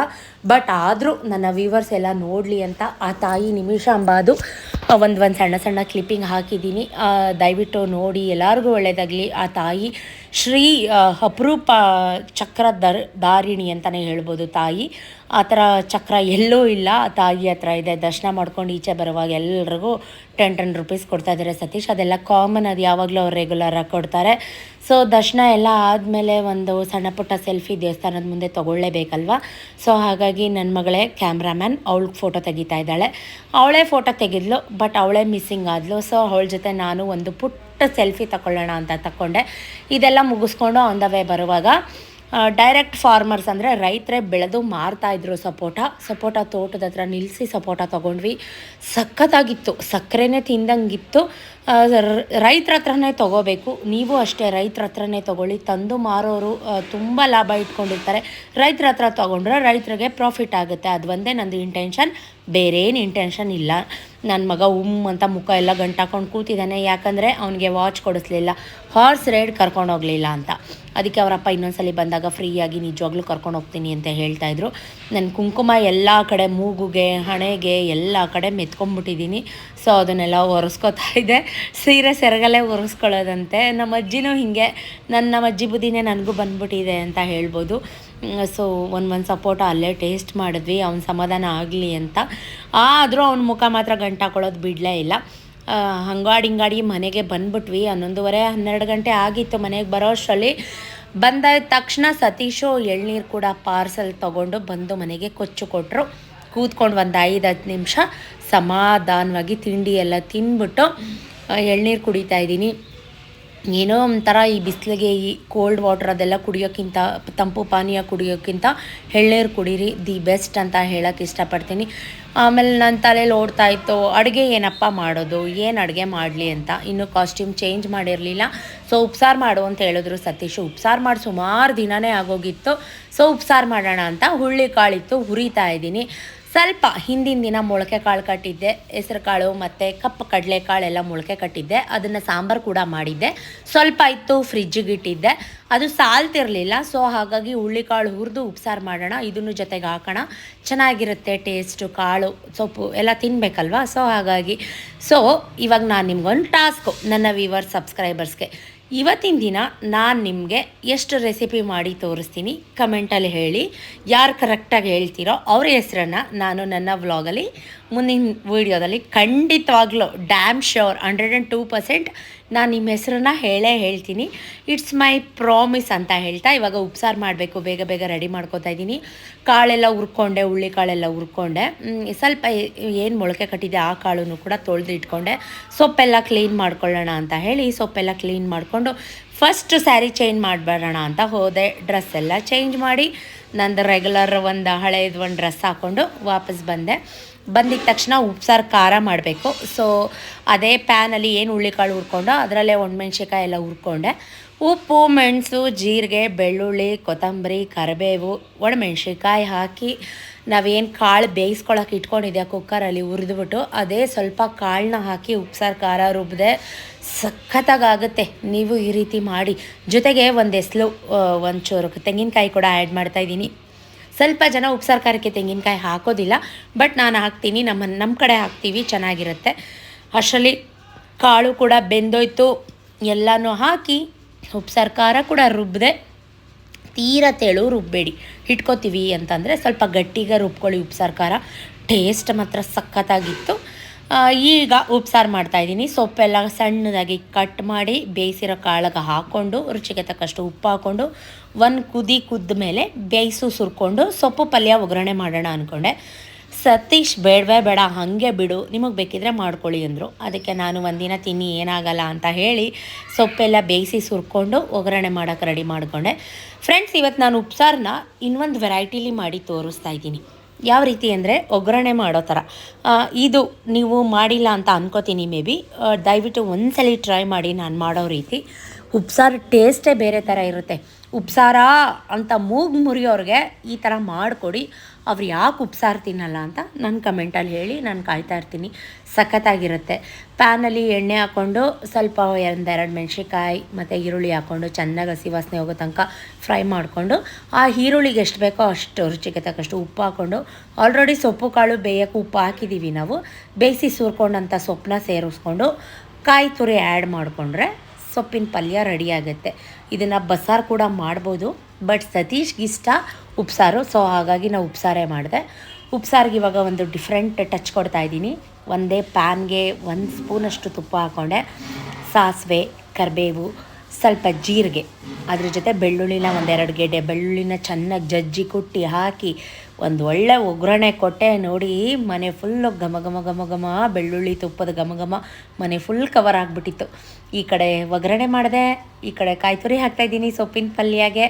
ಬಟ್ ಆದರೂ ನನ್ನ ವ್ಯೂವರ್ಸ್ ಎಲ್ಲ ನೋಡಲಿ ಅಂತ ಆ ತಾಯಿ ನಿಮಿಷ ಅಂಬಾದು ಒಂದು ಒಂದು ಸಣ್ಣ ಸಣ್ಣ ಕ್ಲಿಪ್ಪಿಂಗ್ ಹಾಕಿದ್ದೀನಿ. ದಯವಿಟ್ಟು ನೋಡಿ, ಎಲ್ಲರಿಗೂ ಒಳ್ಳೆಯದಾಗಲಿ ಆ ತಾಯಿ ಶ್ರೀ ಅಪರೂಪ ಚಕ್ರ ದರ್, ದಾರಿಣಿ ಅಂತಲೇ ಹೇಳ್ಬೋದು ತಾಯಿ. ಆ ಥರ ಚಕ್ರ ಎಲ್ಲೂ ಇಲ್ಲ. ಆ ತಾಯಿ ಹತ್ರ ಇದೆ. ದರ್ಶನ ಮಾಡ್ಕೊಂಡು ಈಚೆ ಬರುವಾಗ ಎಲ್ಲರಿಗೂ ಟೆನ್ ಟೆನ್ ರುಪೀಸ್ ಕೊಡ್ತಾ ಇದ್ದಾರೆ ಸತೀಶ್. ಅದೆಲ್ಲ ಕಾಮನ್ ಅದು. ಯಾವಾಗಲೂ ಅವ್ರು ರೆಗ್ಯುಲರಾಗಿ ಕೊಡ್ತಾರೆ. ಸೊ ದರ್ಶನ ಎಲ್ಲ ಆದಮೇಲೆ ಒಂದು ಸಣ್ಣ ಪುಟ್ಟ ಸೆಲ್ಫಿ ದೇವಸ್ಥಾನದ ಮುಂದೆ ತೊಗೊಳ್ಳೇಬೇಕಲ್ವ? ಸೊ ಹಾಗಾಗಿ ನನ್ನ ಮಗಳೇ ಕ್ಯಾಮ್ರಾಮ್ಯಾನ್ ಅವಳಿಗೆ ಫೋಟೋ ತೆಗಿತಾ ಇದ್ದಾಳೆ. ಅವಳೇ ಫೋಟೋ ತೆಗೆದ್ಲು ಬಟ್ ಅವಳೇ ಮಿಸ್ಸಿಂಗ್ ಆದ್ಲು. ಸೊ ಅವಳ ಜೊತೆ ನಾನು ಒಂದು ಪುಟ್ಟ ಸೆಲ್ಫಿ ತಗೊಳ್ಳೋಣ ಅಂತ ತಗೊಂಡೆ ಇದೆಲ್ಲ ಮುಗಿಸ್ಕೊಂಡು ಆನ್ ದ ವೇ ಬರುವಾಗ ಡೈರೆಕ್ಟ್ ಫಾರ್ಮರ್ಸ್ ಅಂದರೆ ರೈತರೇ ಬೆಳೆದು ಮಾರ್ತಾ ಇದ್ರು ಸಪೋಟ. ಸಪೋಟ ತೋಟದ ಹತ್ರ ನಿಲ್ಲಿಸಿ ಸಪೋಟ ತೊಗೊಂಡ್ವಿ. ಸಖತ್ತಾಗಿತ್ತು. ಸಕ್ಕರೆನೇ ತಿಂದಂಗಿತ್ತು. ರೈತರ ಹತ್ರನೇ ತೊಗೋಬೇಕು. ನೀವು ಅಷ್ಟೇ ರೈತರ ಹತ್ರನೇ ತೊಗೊಳ್ಳಿ. ತಂದು ಮಾರೋರು ತುಂಬ ಲಾಭ ಇಟ್ಕೊಂಡಿರ್ತಾರೆ. ರೈತರ ಹತ್ರ ತೊಗೊಂಡ್ರೆ ರೈತರಿಗೆ ಪ್ರಾಫಿಟ್ ಆಗುತ್ತೆ. ಅದು ಒಂದೇ ನಂದು ಇಂಟೆನ್ಷನ್ ಬೇರೇನು ಇಂಟೆನ್ಷನ್ ಇಲ್ಲ. ನನ್ನ ಮಗ ಉಮ್ ಅಂತ ಮುಖ ಎಲ್ಲ ಗಂಟಾಕೊಂಡು ಕೂತಿದ್ದಾನೆ. ಯಾಕಂದರೆ ಅವನಿಗೆ ವಾಚ್ ಕೊಡಿಸ್ಲಿಲ್ಲ. ಹಾರ್ಸ್ ರೈಡ್ ಕರ್ಕೊಂಡು ಹೋಗಲಿಲ್ಲ ಅಂತ. ಅದಕ್ಕೆ ಅವರಪ್ಪ ಇನ್ನೊಂದ್ಸಲಿ ಬಂದಾಗ ಫ್ರೀಯಾಗಿ ನಿಜವಾಗ್ಲೂ ಕರ್ಕೊಂಡು ಹೋಗ್ತೀನಿ ಅಂತ ಹೇಳ್ತಾಯಿದ್ರು ನನ್ನ ಕುಂಕುಮ ಎಲ್ಲ ಕಡೆ ಮೂಗುಗೆ, ಹಣೆಗೆ ಎಲ್ಲ ಕಡೆ ಮೆತ್ಕೊಂಡ್ಬಿಟ್ಟಿದ್ದೀನಿ. ಸೊ ಅದನ್ನೆಲ್ಲ ಒರೆಸ್ಕೊತಾ ಇದೆ ಸೀರೆ ಸೆರಗಲ್ಲೇ ಒರೆಸ್ಕೊಳ್ಳೋದಂತೆ. ನಮ್ಮ ಅಜ್ಜಿನೂ ಹೀಗೆ ನನ್ನ ನಮ್ಮ ಅಜ್ಜಿ ಬುದ್ಧಿನೇ ನನಗೂ ಬಂದ್ಬಿಟ್ಟಿದೆ ಅಂತ ಹೇಳ್ಬೋದು. ಸೊ ಒಂದು ಒಂದು ಸಪೋಟ ಅಲ್ಲೇ ಟೇಸ್ಟ್ ಮಾಡಿದ್ವಿ, ಅವ್ನ ಸಮಾಧಾನ ಆಗಲಿ ಅಂತ. ಆದರೂ ಅವ್ನ ಮುಖ ಮಾತ್ರ ಗಂಟಾಕೊಳ್ಳೋದು ಬಿಡಲೇ ಇಲ್ಲ. ಹಂಗಾಡಿ ಹಿಂಗಾಡಿ ಮನೆಗೆ ಬಂದ್ಬಿಟ್ವಿ. ಹನ್ನೊಂದುವರೆ, ಹನ್ನೆರಡು ಗಂಟೆ ಆಗಿತ್ತು ಮನೆಗೆ ಬರೋ ಅಷ್ಟರಲ್ಲಿ. ಬಂದ ತಕ್ಷಣ ಸತೀಶು ಎಳ್ನೀರು ಕೂಡ ಪಾರ್ಸಲ್ ತೊಗೊಂಡು ಬಂದು ಮನೆಗೆ ಕೊಚ್ಚು ಕೊಟ್ಟರು ಕೂತ್ಕೊಂಡು ಒಂದು ಐದು ಹತ್ತು ನಿಮಿಷ ಸಮಾಧಾನವಾಗಿ ತಿಂಡಿ ಎಲ್ಲ ತಿಂದ್ಬಿಟ್ಟು ಎಳ್ನೀರು ಕುಡಿತಾ ಇದ್ದೀನಿ. ಏನೋ ಒಂಥರ ಈ ಬಿಸಿಲಿಗೆ ಈ ಕೋಲ್ಡ್ ವಾಟರ್ ಅದೆಲ್ಲ ಕುಡಿಯೋಕ್ಕಿಂತ, ತಂಪು ಪಾನೀಯ ಕುಡಿಯೋಕ್ಕಿಂತ ಎಳ್ನೀರು ಕುಡೀರಿ ದಿ ಬೆಸ್ಟ್ ಅಂತ ಹೇಳೋಕ್ಕೆ ಇಷ್ಟಪಡ್ತೀನಿ. ಆಮೇಲೆ ನನ್ನ ತಲೆಯಲ್ಲಿ ಓಡ್ತಾ ಇತ್ತು, ಅಡುಗೆ ಏನಪ್ಪ ಮಾಡೋದು, ಏನು ಅಡುಗೆ ಮಾಡಲಿ ಅಂತ. ಇನ್ನು ಕಾಸ್ಟ್ಯೂಮ್ ಚೇಂಜ್ ಮಾಡಿರಲಿಲ್ಲ. ಸೊ ಉಪ್ಸಾರು ಮಾಡು ಅಂತ ಹೇಳಿದ್ರು ಸತೀಶ್. ಉಪ್ಸಾರು ಮಾಡಿ ಸುಮಾರು ದಿನನೇ ಆಗೋಗಿತ್ತು. ಸೊ ಉಪ್ಸಾರು ಮಾಡೋಣ ಅಂತ ಹುಳ್ಳಿ ಕಾಳಿತ್ತು, ಹುರಿತಾ ಇದ್ದೀನಿ. ಸ್ವಲ್ಪ ಹಿಂದಿನ ದಿನ ಮೊಳಕೆ ಕಾಳು ಕಟ್ಟಿದ್ದೆ. ಹೆಸರು ಕಾಳು ಮತ್ತು ಕಪ್ಪು ಕಡಲೆಕಾಳೆಲ್ಲ ಮೊಳಕೆ ಕಟ್ಟಿದ್ದೆ. ಅದನ್ನು ಸಾಂಬಾರು ಕೂಡ ಮಾಡಿದ್ದೆ. ಸ್ವಲ್ಪ ಇತ್ತು, ಫ್ರಿಜ್ಜಿಗೆ ಇಟ್ಟಿದ್ದೆ. ಅದು ಸಾಲ್ತಿರಲಿಲ್ಲ, ಸೊ ಹಾಗಾಗಿ ಹುಳ್ಳಿಕಾಳು ಹುರಿದು ಉಪ್ಸಾರು ಮಾಡೋಣ, ಇದನ್ನು ಜೊತೆಗೆ ಹಾಕೋಣ. ಚೆನ್ನಾಗಿರುತ್ತೆ ಟೇಸ್ಟು, ಕಾಳು, ಸೊಪ್ಪು ಎಲ್ಲ ತಿನ್ನಬೇಕಲ್ವಾ ಸೊ ಹಾಗಾಗಿ, ಸೊ ಇವಾಗ ನಾನು ನಿಮ್ಗೊಂದು ಟಾಸ್ಕು. ನನ್ನ ವಿವರ್ ಸಬ್ಸ್ಕ್ರೈಬರ್ಸ್ಗೆ ಇವತ್ತಿನ ದಿನ ನಾನು ನಿಮಗೆ ಎಷ್ಟು ರೆಸಿಪಿ ಮಾಡಿ ತೋರಿಸ್ತೀನಿ ಕಮೆಂಟಲ್ಲಿ ಹೇಳಿ. ಯಾರು ಕರೆಕ್ಟಾಗಿ ಹೇಳ್ತೀರೋ ಅವ್ರ ಹೆಸರನ್ನು ನಾನು ನನ್ನ ವ್ಲಾಗಲ್ಲಿ ಮುಂದಿನ ವೀಡಿಯೋದಲ್ಲಿ ಖಂಡಿತವಾಗ್ಲೂ damn sure hundred and two percent ನಾನು ನಿಮ್ಮ ಹೆಸರನ್ನ ಹೇಳೇ ಹೇಳ್ತೀನಿ. ಇಟ್ಸ್ ಮೈ ಪ್ರಾಮಿಸ್ ಅಂತ ಹೇಳ್ತಾ ಇವಾಗ ಉಪ್ಸಾರು ಮಾಡಬೇಕು, ಬೇಗ ಬೇಗ ರೆಡಿ ಮಾಡ್ಕೊತಾ ಇದ್ದೀನಿ. ಕಾಳೆಲ್ಲ ಹುರ್ಕೊಂಡೆ, ಹುಳ್ಳಿ ಕಾಳೆಲ್ಲ ಹುರ್ಕೊಂಡೆ. ಸ್ವಲ್ಪ ಏನು ಮೊಳಕೆ ಕಟ್ಟಿದೆ ಆ ಕಾಳನ್ನು ಕೂಡ ತೊಳೆದು ಇಟ್ಕೊಂಡೆ. ಸೊಪ್ಪೆಲ್ಲ ಕ್ಲೀನ್ ಮಾಡ್ಕೊಳ್ಳೋಣ ಅಂತ ಹೇಳಿ ಸೊಪ್ಪೆಲ್ಲ ಕ್ಲೀನ್ ಮಾಡಿಕೊಂಡು ಫಸ್ಟ್ ಸ್ಯಾರಿ ಚೇಂಜ್ ಮಾಡಿಬಿಡೋಣ ಅಂತ ಹೋದೆ. ಡ್ರೆಸ್ ಎಲ್ಲ ಚೇಂಜ್ ಮಾಡಿ ನಂದು ರೆಗ್ಯುಲರ್ ಒಂದು ಹಳೇದು ಒಂದು ಡ್ರೆಸ್ ಹಾಕ್ಕೊಂಡು ವಾಪಸ್ ಬಂದೆ. ಬಂದಿದ ತಕ್ಷಣ ಉಪ್ಸಾರು ಖಾರ ಮಾಡಬೇಕು. ಸೊ ಅದೇ ಪ್ಯಾನಲ್ಲಿ ಏನು ಹುಳ್ಳಿಕಾಳು ಹುರ್ಕೊಂಡು ಅದರಲ್ಲೇ ಒಣಮೆಣ್ಸಿಕಾಯಿ ಎಲ್ಲ ಹುರ್ಕೊಂಡೆ. ಉಪ್ಪು, ಮೆಣಸು, ಜೀರಿಗೆ, ಬೆಳ್ಳುಳ್ಳಿ, ಕೊತ್ತಂಬರಿ, ಕರಿಬೇವು ಒಣಮೆಣ್ಸಿಕಾಯಿ ಹಾಕಿ ನಾವೇನು ಕಾಳು ಬೇಯಿಸ್ಕೊಳಕ್ಕೆ ಇಟ್ಕೊಂಡಿದ್ದೆ ಕುಕ್ಕರಲ್ಲಿ ಹುರಿದ್ಬಿಟ್ಟು ಅದೇ ಸ್ವಲ್ಪ ಕಾಳನ್ನ ಹಾಕಿ ಉಪ್ಸಾರು ಖಾರ ರುಬ್ಬಿದೆ ಸಖತ್ತಾಗುತ್ತೆ ನೀವು ಈ ರೀತಿ ಮಾಡಿ. ಜೊತೆಗೆ ಒಂದು ಎಸ್ಲು ಒಂಚೂರು ತೆಂಗಿನಕಾಯಿ ಕೂಡ ಆ್ಯಡ್ ಮಾಡ್ತಾಯಿದ್ದೀನಿ ಸ್ವಲ್ಪ ಜನ ಉಪ್ಸಾರು ತೆಂಗಿನಕಾಯಿ ಹಾಕೋದಿಲ್ಲ ಬಟ್ ನಾನು ಹಾಕ್ತೀನಿ, ನಮ್ಮ ನಮ್ಮ ಕಡೆ ಹಾಕ್ತೀವಿ, ಚೆನ್ನಾಗಿರುತ್ತೆ. ಅಷ್ಟರಲ್ಲಿ ಕಾಳು ಕೂಡ ಬೆಂದೋಯ್ತು, ಎಲ್ಲನೂ ಹಾಕಿ ಉಪ್ಸಾರು ಕೂಡ ರುಬ್ಬಿದೆ ತೀರ ತೆಳು ರುಬ್ಬೇಡಿ. ಇಟ್ಕೋತೀವಿ ಅಂತಂದರೆ ಸ್ವಲ್ಪ ಗಟ್ಟಿಗೆ ರುಬ್ಕೊಳ್ಳಿ ಉಪ್ಸಾರು ಟೇಸ್ಟ್ ಮಾತ್ರ ಸಖತ್ತಾಗಿತ್ತು. ಈಗ ಉಪ್ಸಾರು ಮಾಡ್ತಾಯಿದ್ದೀನಿ ಸೊಪ್ಪೆಲ್ಲ ಸಣ್ಣದಾಗಿ ಕಟ್ ಮಾಡಿ ಬೇಯಿಸಿರೋ ಕಾಳಗೆ ಹಾಕ್ಕೊಂಡು ರುಚಿಗೆ ತಕ್ಕಷ್ಟು ಉಪ್ಪು ಹಾಕ್ಕೊಂಡು ಒಂದು ಕುದಿ ಕುದ್ದ ಮೇಲೆ ಬೇಯಿಸು ಸುರ್ಕೊಂಡು ಸೊಪ್ಪು ಪಲ್ಯ ಒಗ್ಗರಣೆ ಮಾಡೋಣ ಅಂದ್ಕೊಂಡೆ ಸತೀಶ್, ಬೇಡವೇ ಬೇಡ, ಹಾಗೆ ಬಿಡು, ನಿಮಗೆ ಬೇಕಿದ್ರೆ ಮಾಡ್ಕೊಳ್ಳಿ ಅಂದರು. ಅದಕ್ಕೆ ನಾನು ಒಂದಿನ ತಿನ್ನಿ, ಏನಾಗಲ್ಲ ಅಂತ ಹೇಳಿ ಸೊಪ್ಪೆಲ್ಲ ಬೇಯಿಸಿ ಸುರ್ಕೊಂಡು ಒಗ್ಗರಣೆ ಮಾಡೋಕೆ ರೆಡಿ ಮಾಡಿಕೊಂಡೆ. ಫ್ರೆಂಡ್ಸ್ ಇವತ್ತು ನಾನು ಉಪ್ಸಾರನ್ನ ಇನ್ನೊಂದು ವೆರೈಟಿಲಿ ಮಾಡಿ ತೋರಿಸ್ತಾ ಇದ್ದೀನಿ. ಯಾವ ರೀತಿ ಅಂದರೆ ಒಗ್ಗರಣೆ ಮಾಡೋ ಥರ ಇದು ನೀವು ಮಾಡಿಲ್ಲ ಅಂತ ಅನ್ಕೋತೀನಿ ಮೇ ಬಿ. ದಯವಿಟ್ಟು ಒಂದ್ಸಲಿ ಟ್ರೈ ಮಾಡಿ ನಾನು ಮಾಡೋ ರೀತಿ. ಉಪ್ಸಾರು ಟೇಸ್ಟೇ ಬೇರೆ ಥರ ಇರುತ್ತೆ. ಉಪ್ಸಾರ ಅಂತ ಮೂಗು ಮುರಿಯೋರಿಗೆ ಈ ಥರ ಮಾಡಿಕೊಡಿ. ಅವ್ರು ಯಾಕೆ ಉಪ್ಸಾರು ತಿನ್ನಲ್ಲ ಅಂತ ನನ್ನ ಕಮೆಂಟಲ್ಲಿ ಹೇಳಿ ನಾನು ಕಾಯ್ತಾ ಇರ್ತೀನಿ. ಸಖತ್ತಾಗಿರುತ್ತೆ. ಪ್ಯಾನಲ್ಲಿ ಎಣ್ಣೆ ಹಾಕ್ಕೊಂಡು ಸ್ವಲ್ಪ ಒಂದೆರಡು ಮೆಣಸಿಕಾಯಿ ಮತ್ತು ಈರುಳ್ಳಿ ಹಾಕ್ಕೊಂಡು ಚೆನ್ನಾಗಿ ಹಸಿ ವಾಸನೆ ಹೋಗೋ ತನಕ ಫ್ರೈ ಮಾಡಿಕೊಂಡು ಆ ಈರುಳ್ಳಿಗೆ ಎಷ್ಟು ಬೇಕೋ ಅಷ್ಟು ರುಚಿಗೆ ತಕ್ಕಷ್ಟು ಉಪ್ಪು ಹಾಕ್ಕೊಂಡು ಆಲ್ರೆಡಿ ಸೊಪ್ಪು ಕಾಳು ಬೇಯಕ್ಕೆ ಉಪ್ಪು ಹಾಕಿದ್ದೀವಿ ನಾವು. ಬೇಯಿಸಿ ಸುರ್ಕೊಂಡಂಥ ಸೊಪ್ಪನ್ನ ಸೇರಿಸ್ಕೊಂಡು ಕಾಯಿ ತುರಿ ಆ್ಯಡ್ ಮಾಡಿಕೊಂಡ್ರೆ ಸೊಪ್ಪಿನ ಪಲ್ಯ ರೆಡಿ ಆಗುತ್ತೆ. ಇದನ್ನು ಬಸ್ಸಾರು ಕೂಡ ಮಾಡ್ಬೋದು. ಬಟ್ ಸತೀಶ್ಗೆ ಇಷ್ಟ ಉಪ್ಸಾರು. ಸೊ ಹಾಗಾಗಿ ನಾವು ಉಪ್ಸಾರೇ ಮಾಡಿದೆ. ಉಪ್ಸಾರಿಗೆ ಇವಾಗ ಒಂದು ಡಿಫ್ರೆಂಟ್ ಟಚ್ ಕೊಡ್ತಾ ಇದ್ದೀನಿ. ಒಂದೇ ಪ್ಯಾನ್ಗೆ ಒಂದು ಸ್ಪೂನಷ್ಟು ತುಪ್ಪ ಹಾಕ್ಕೊಂಡೆ ಸಾಸಿವೆ, ಕರಿಬೇವು, ಸ್ವಲ್ಪ ಜೀರಿಗೆ. ಅದ್ರ ಜೊತೆ ಬೆಳ್ಳುಳ್ಳಿನ ಒಂದೆರಡು ಗೆಡ್ಡೆ ಬೆಳ್ಳುಳ್ಳಿನ ಚೆನ್ನಾಗಿ ಜಜ್ಜಿ ಕುಟ್ಟಿ ಹಾಕಿ ಒಂದು ಒಳ್ಳೆ ಒಗ್ಗರಣೆ ಕೊಟ್ಟೆ ನೋಡಿ ಮನೆ ಫುಲ್ಲು ಘಮ ಘಮ ಘಮ ಘಮ ಬೆಳ್ಳುಳ್ಳಿ ತುಪ್ಪದ ಘಮ ಘಮ ಮನೆ ಫುಲ್ ಕವರ್ ಆಗಿಬಿಟ್ಟಿತ್ತು. ಈ ಕಡೆ ಒಗ್ಗರಣೆ ಮಾಡಿದೆ, ಈ ಕಡೆ ಕಾಯಿ ತುರಿ ಹಾಕ್ತಾಯಿದ್ದೀನಿ ಸೊಪ್ಪಿನ ಪಲ್ಯಗೆ.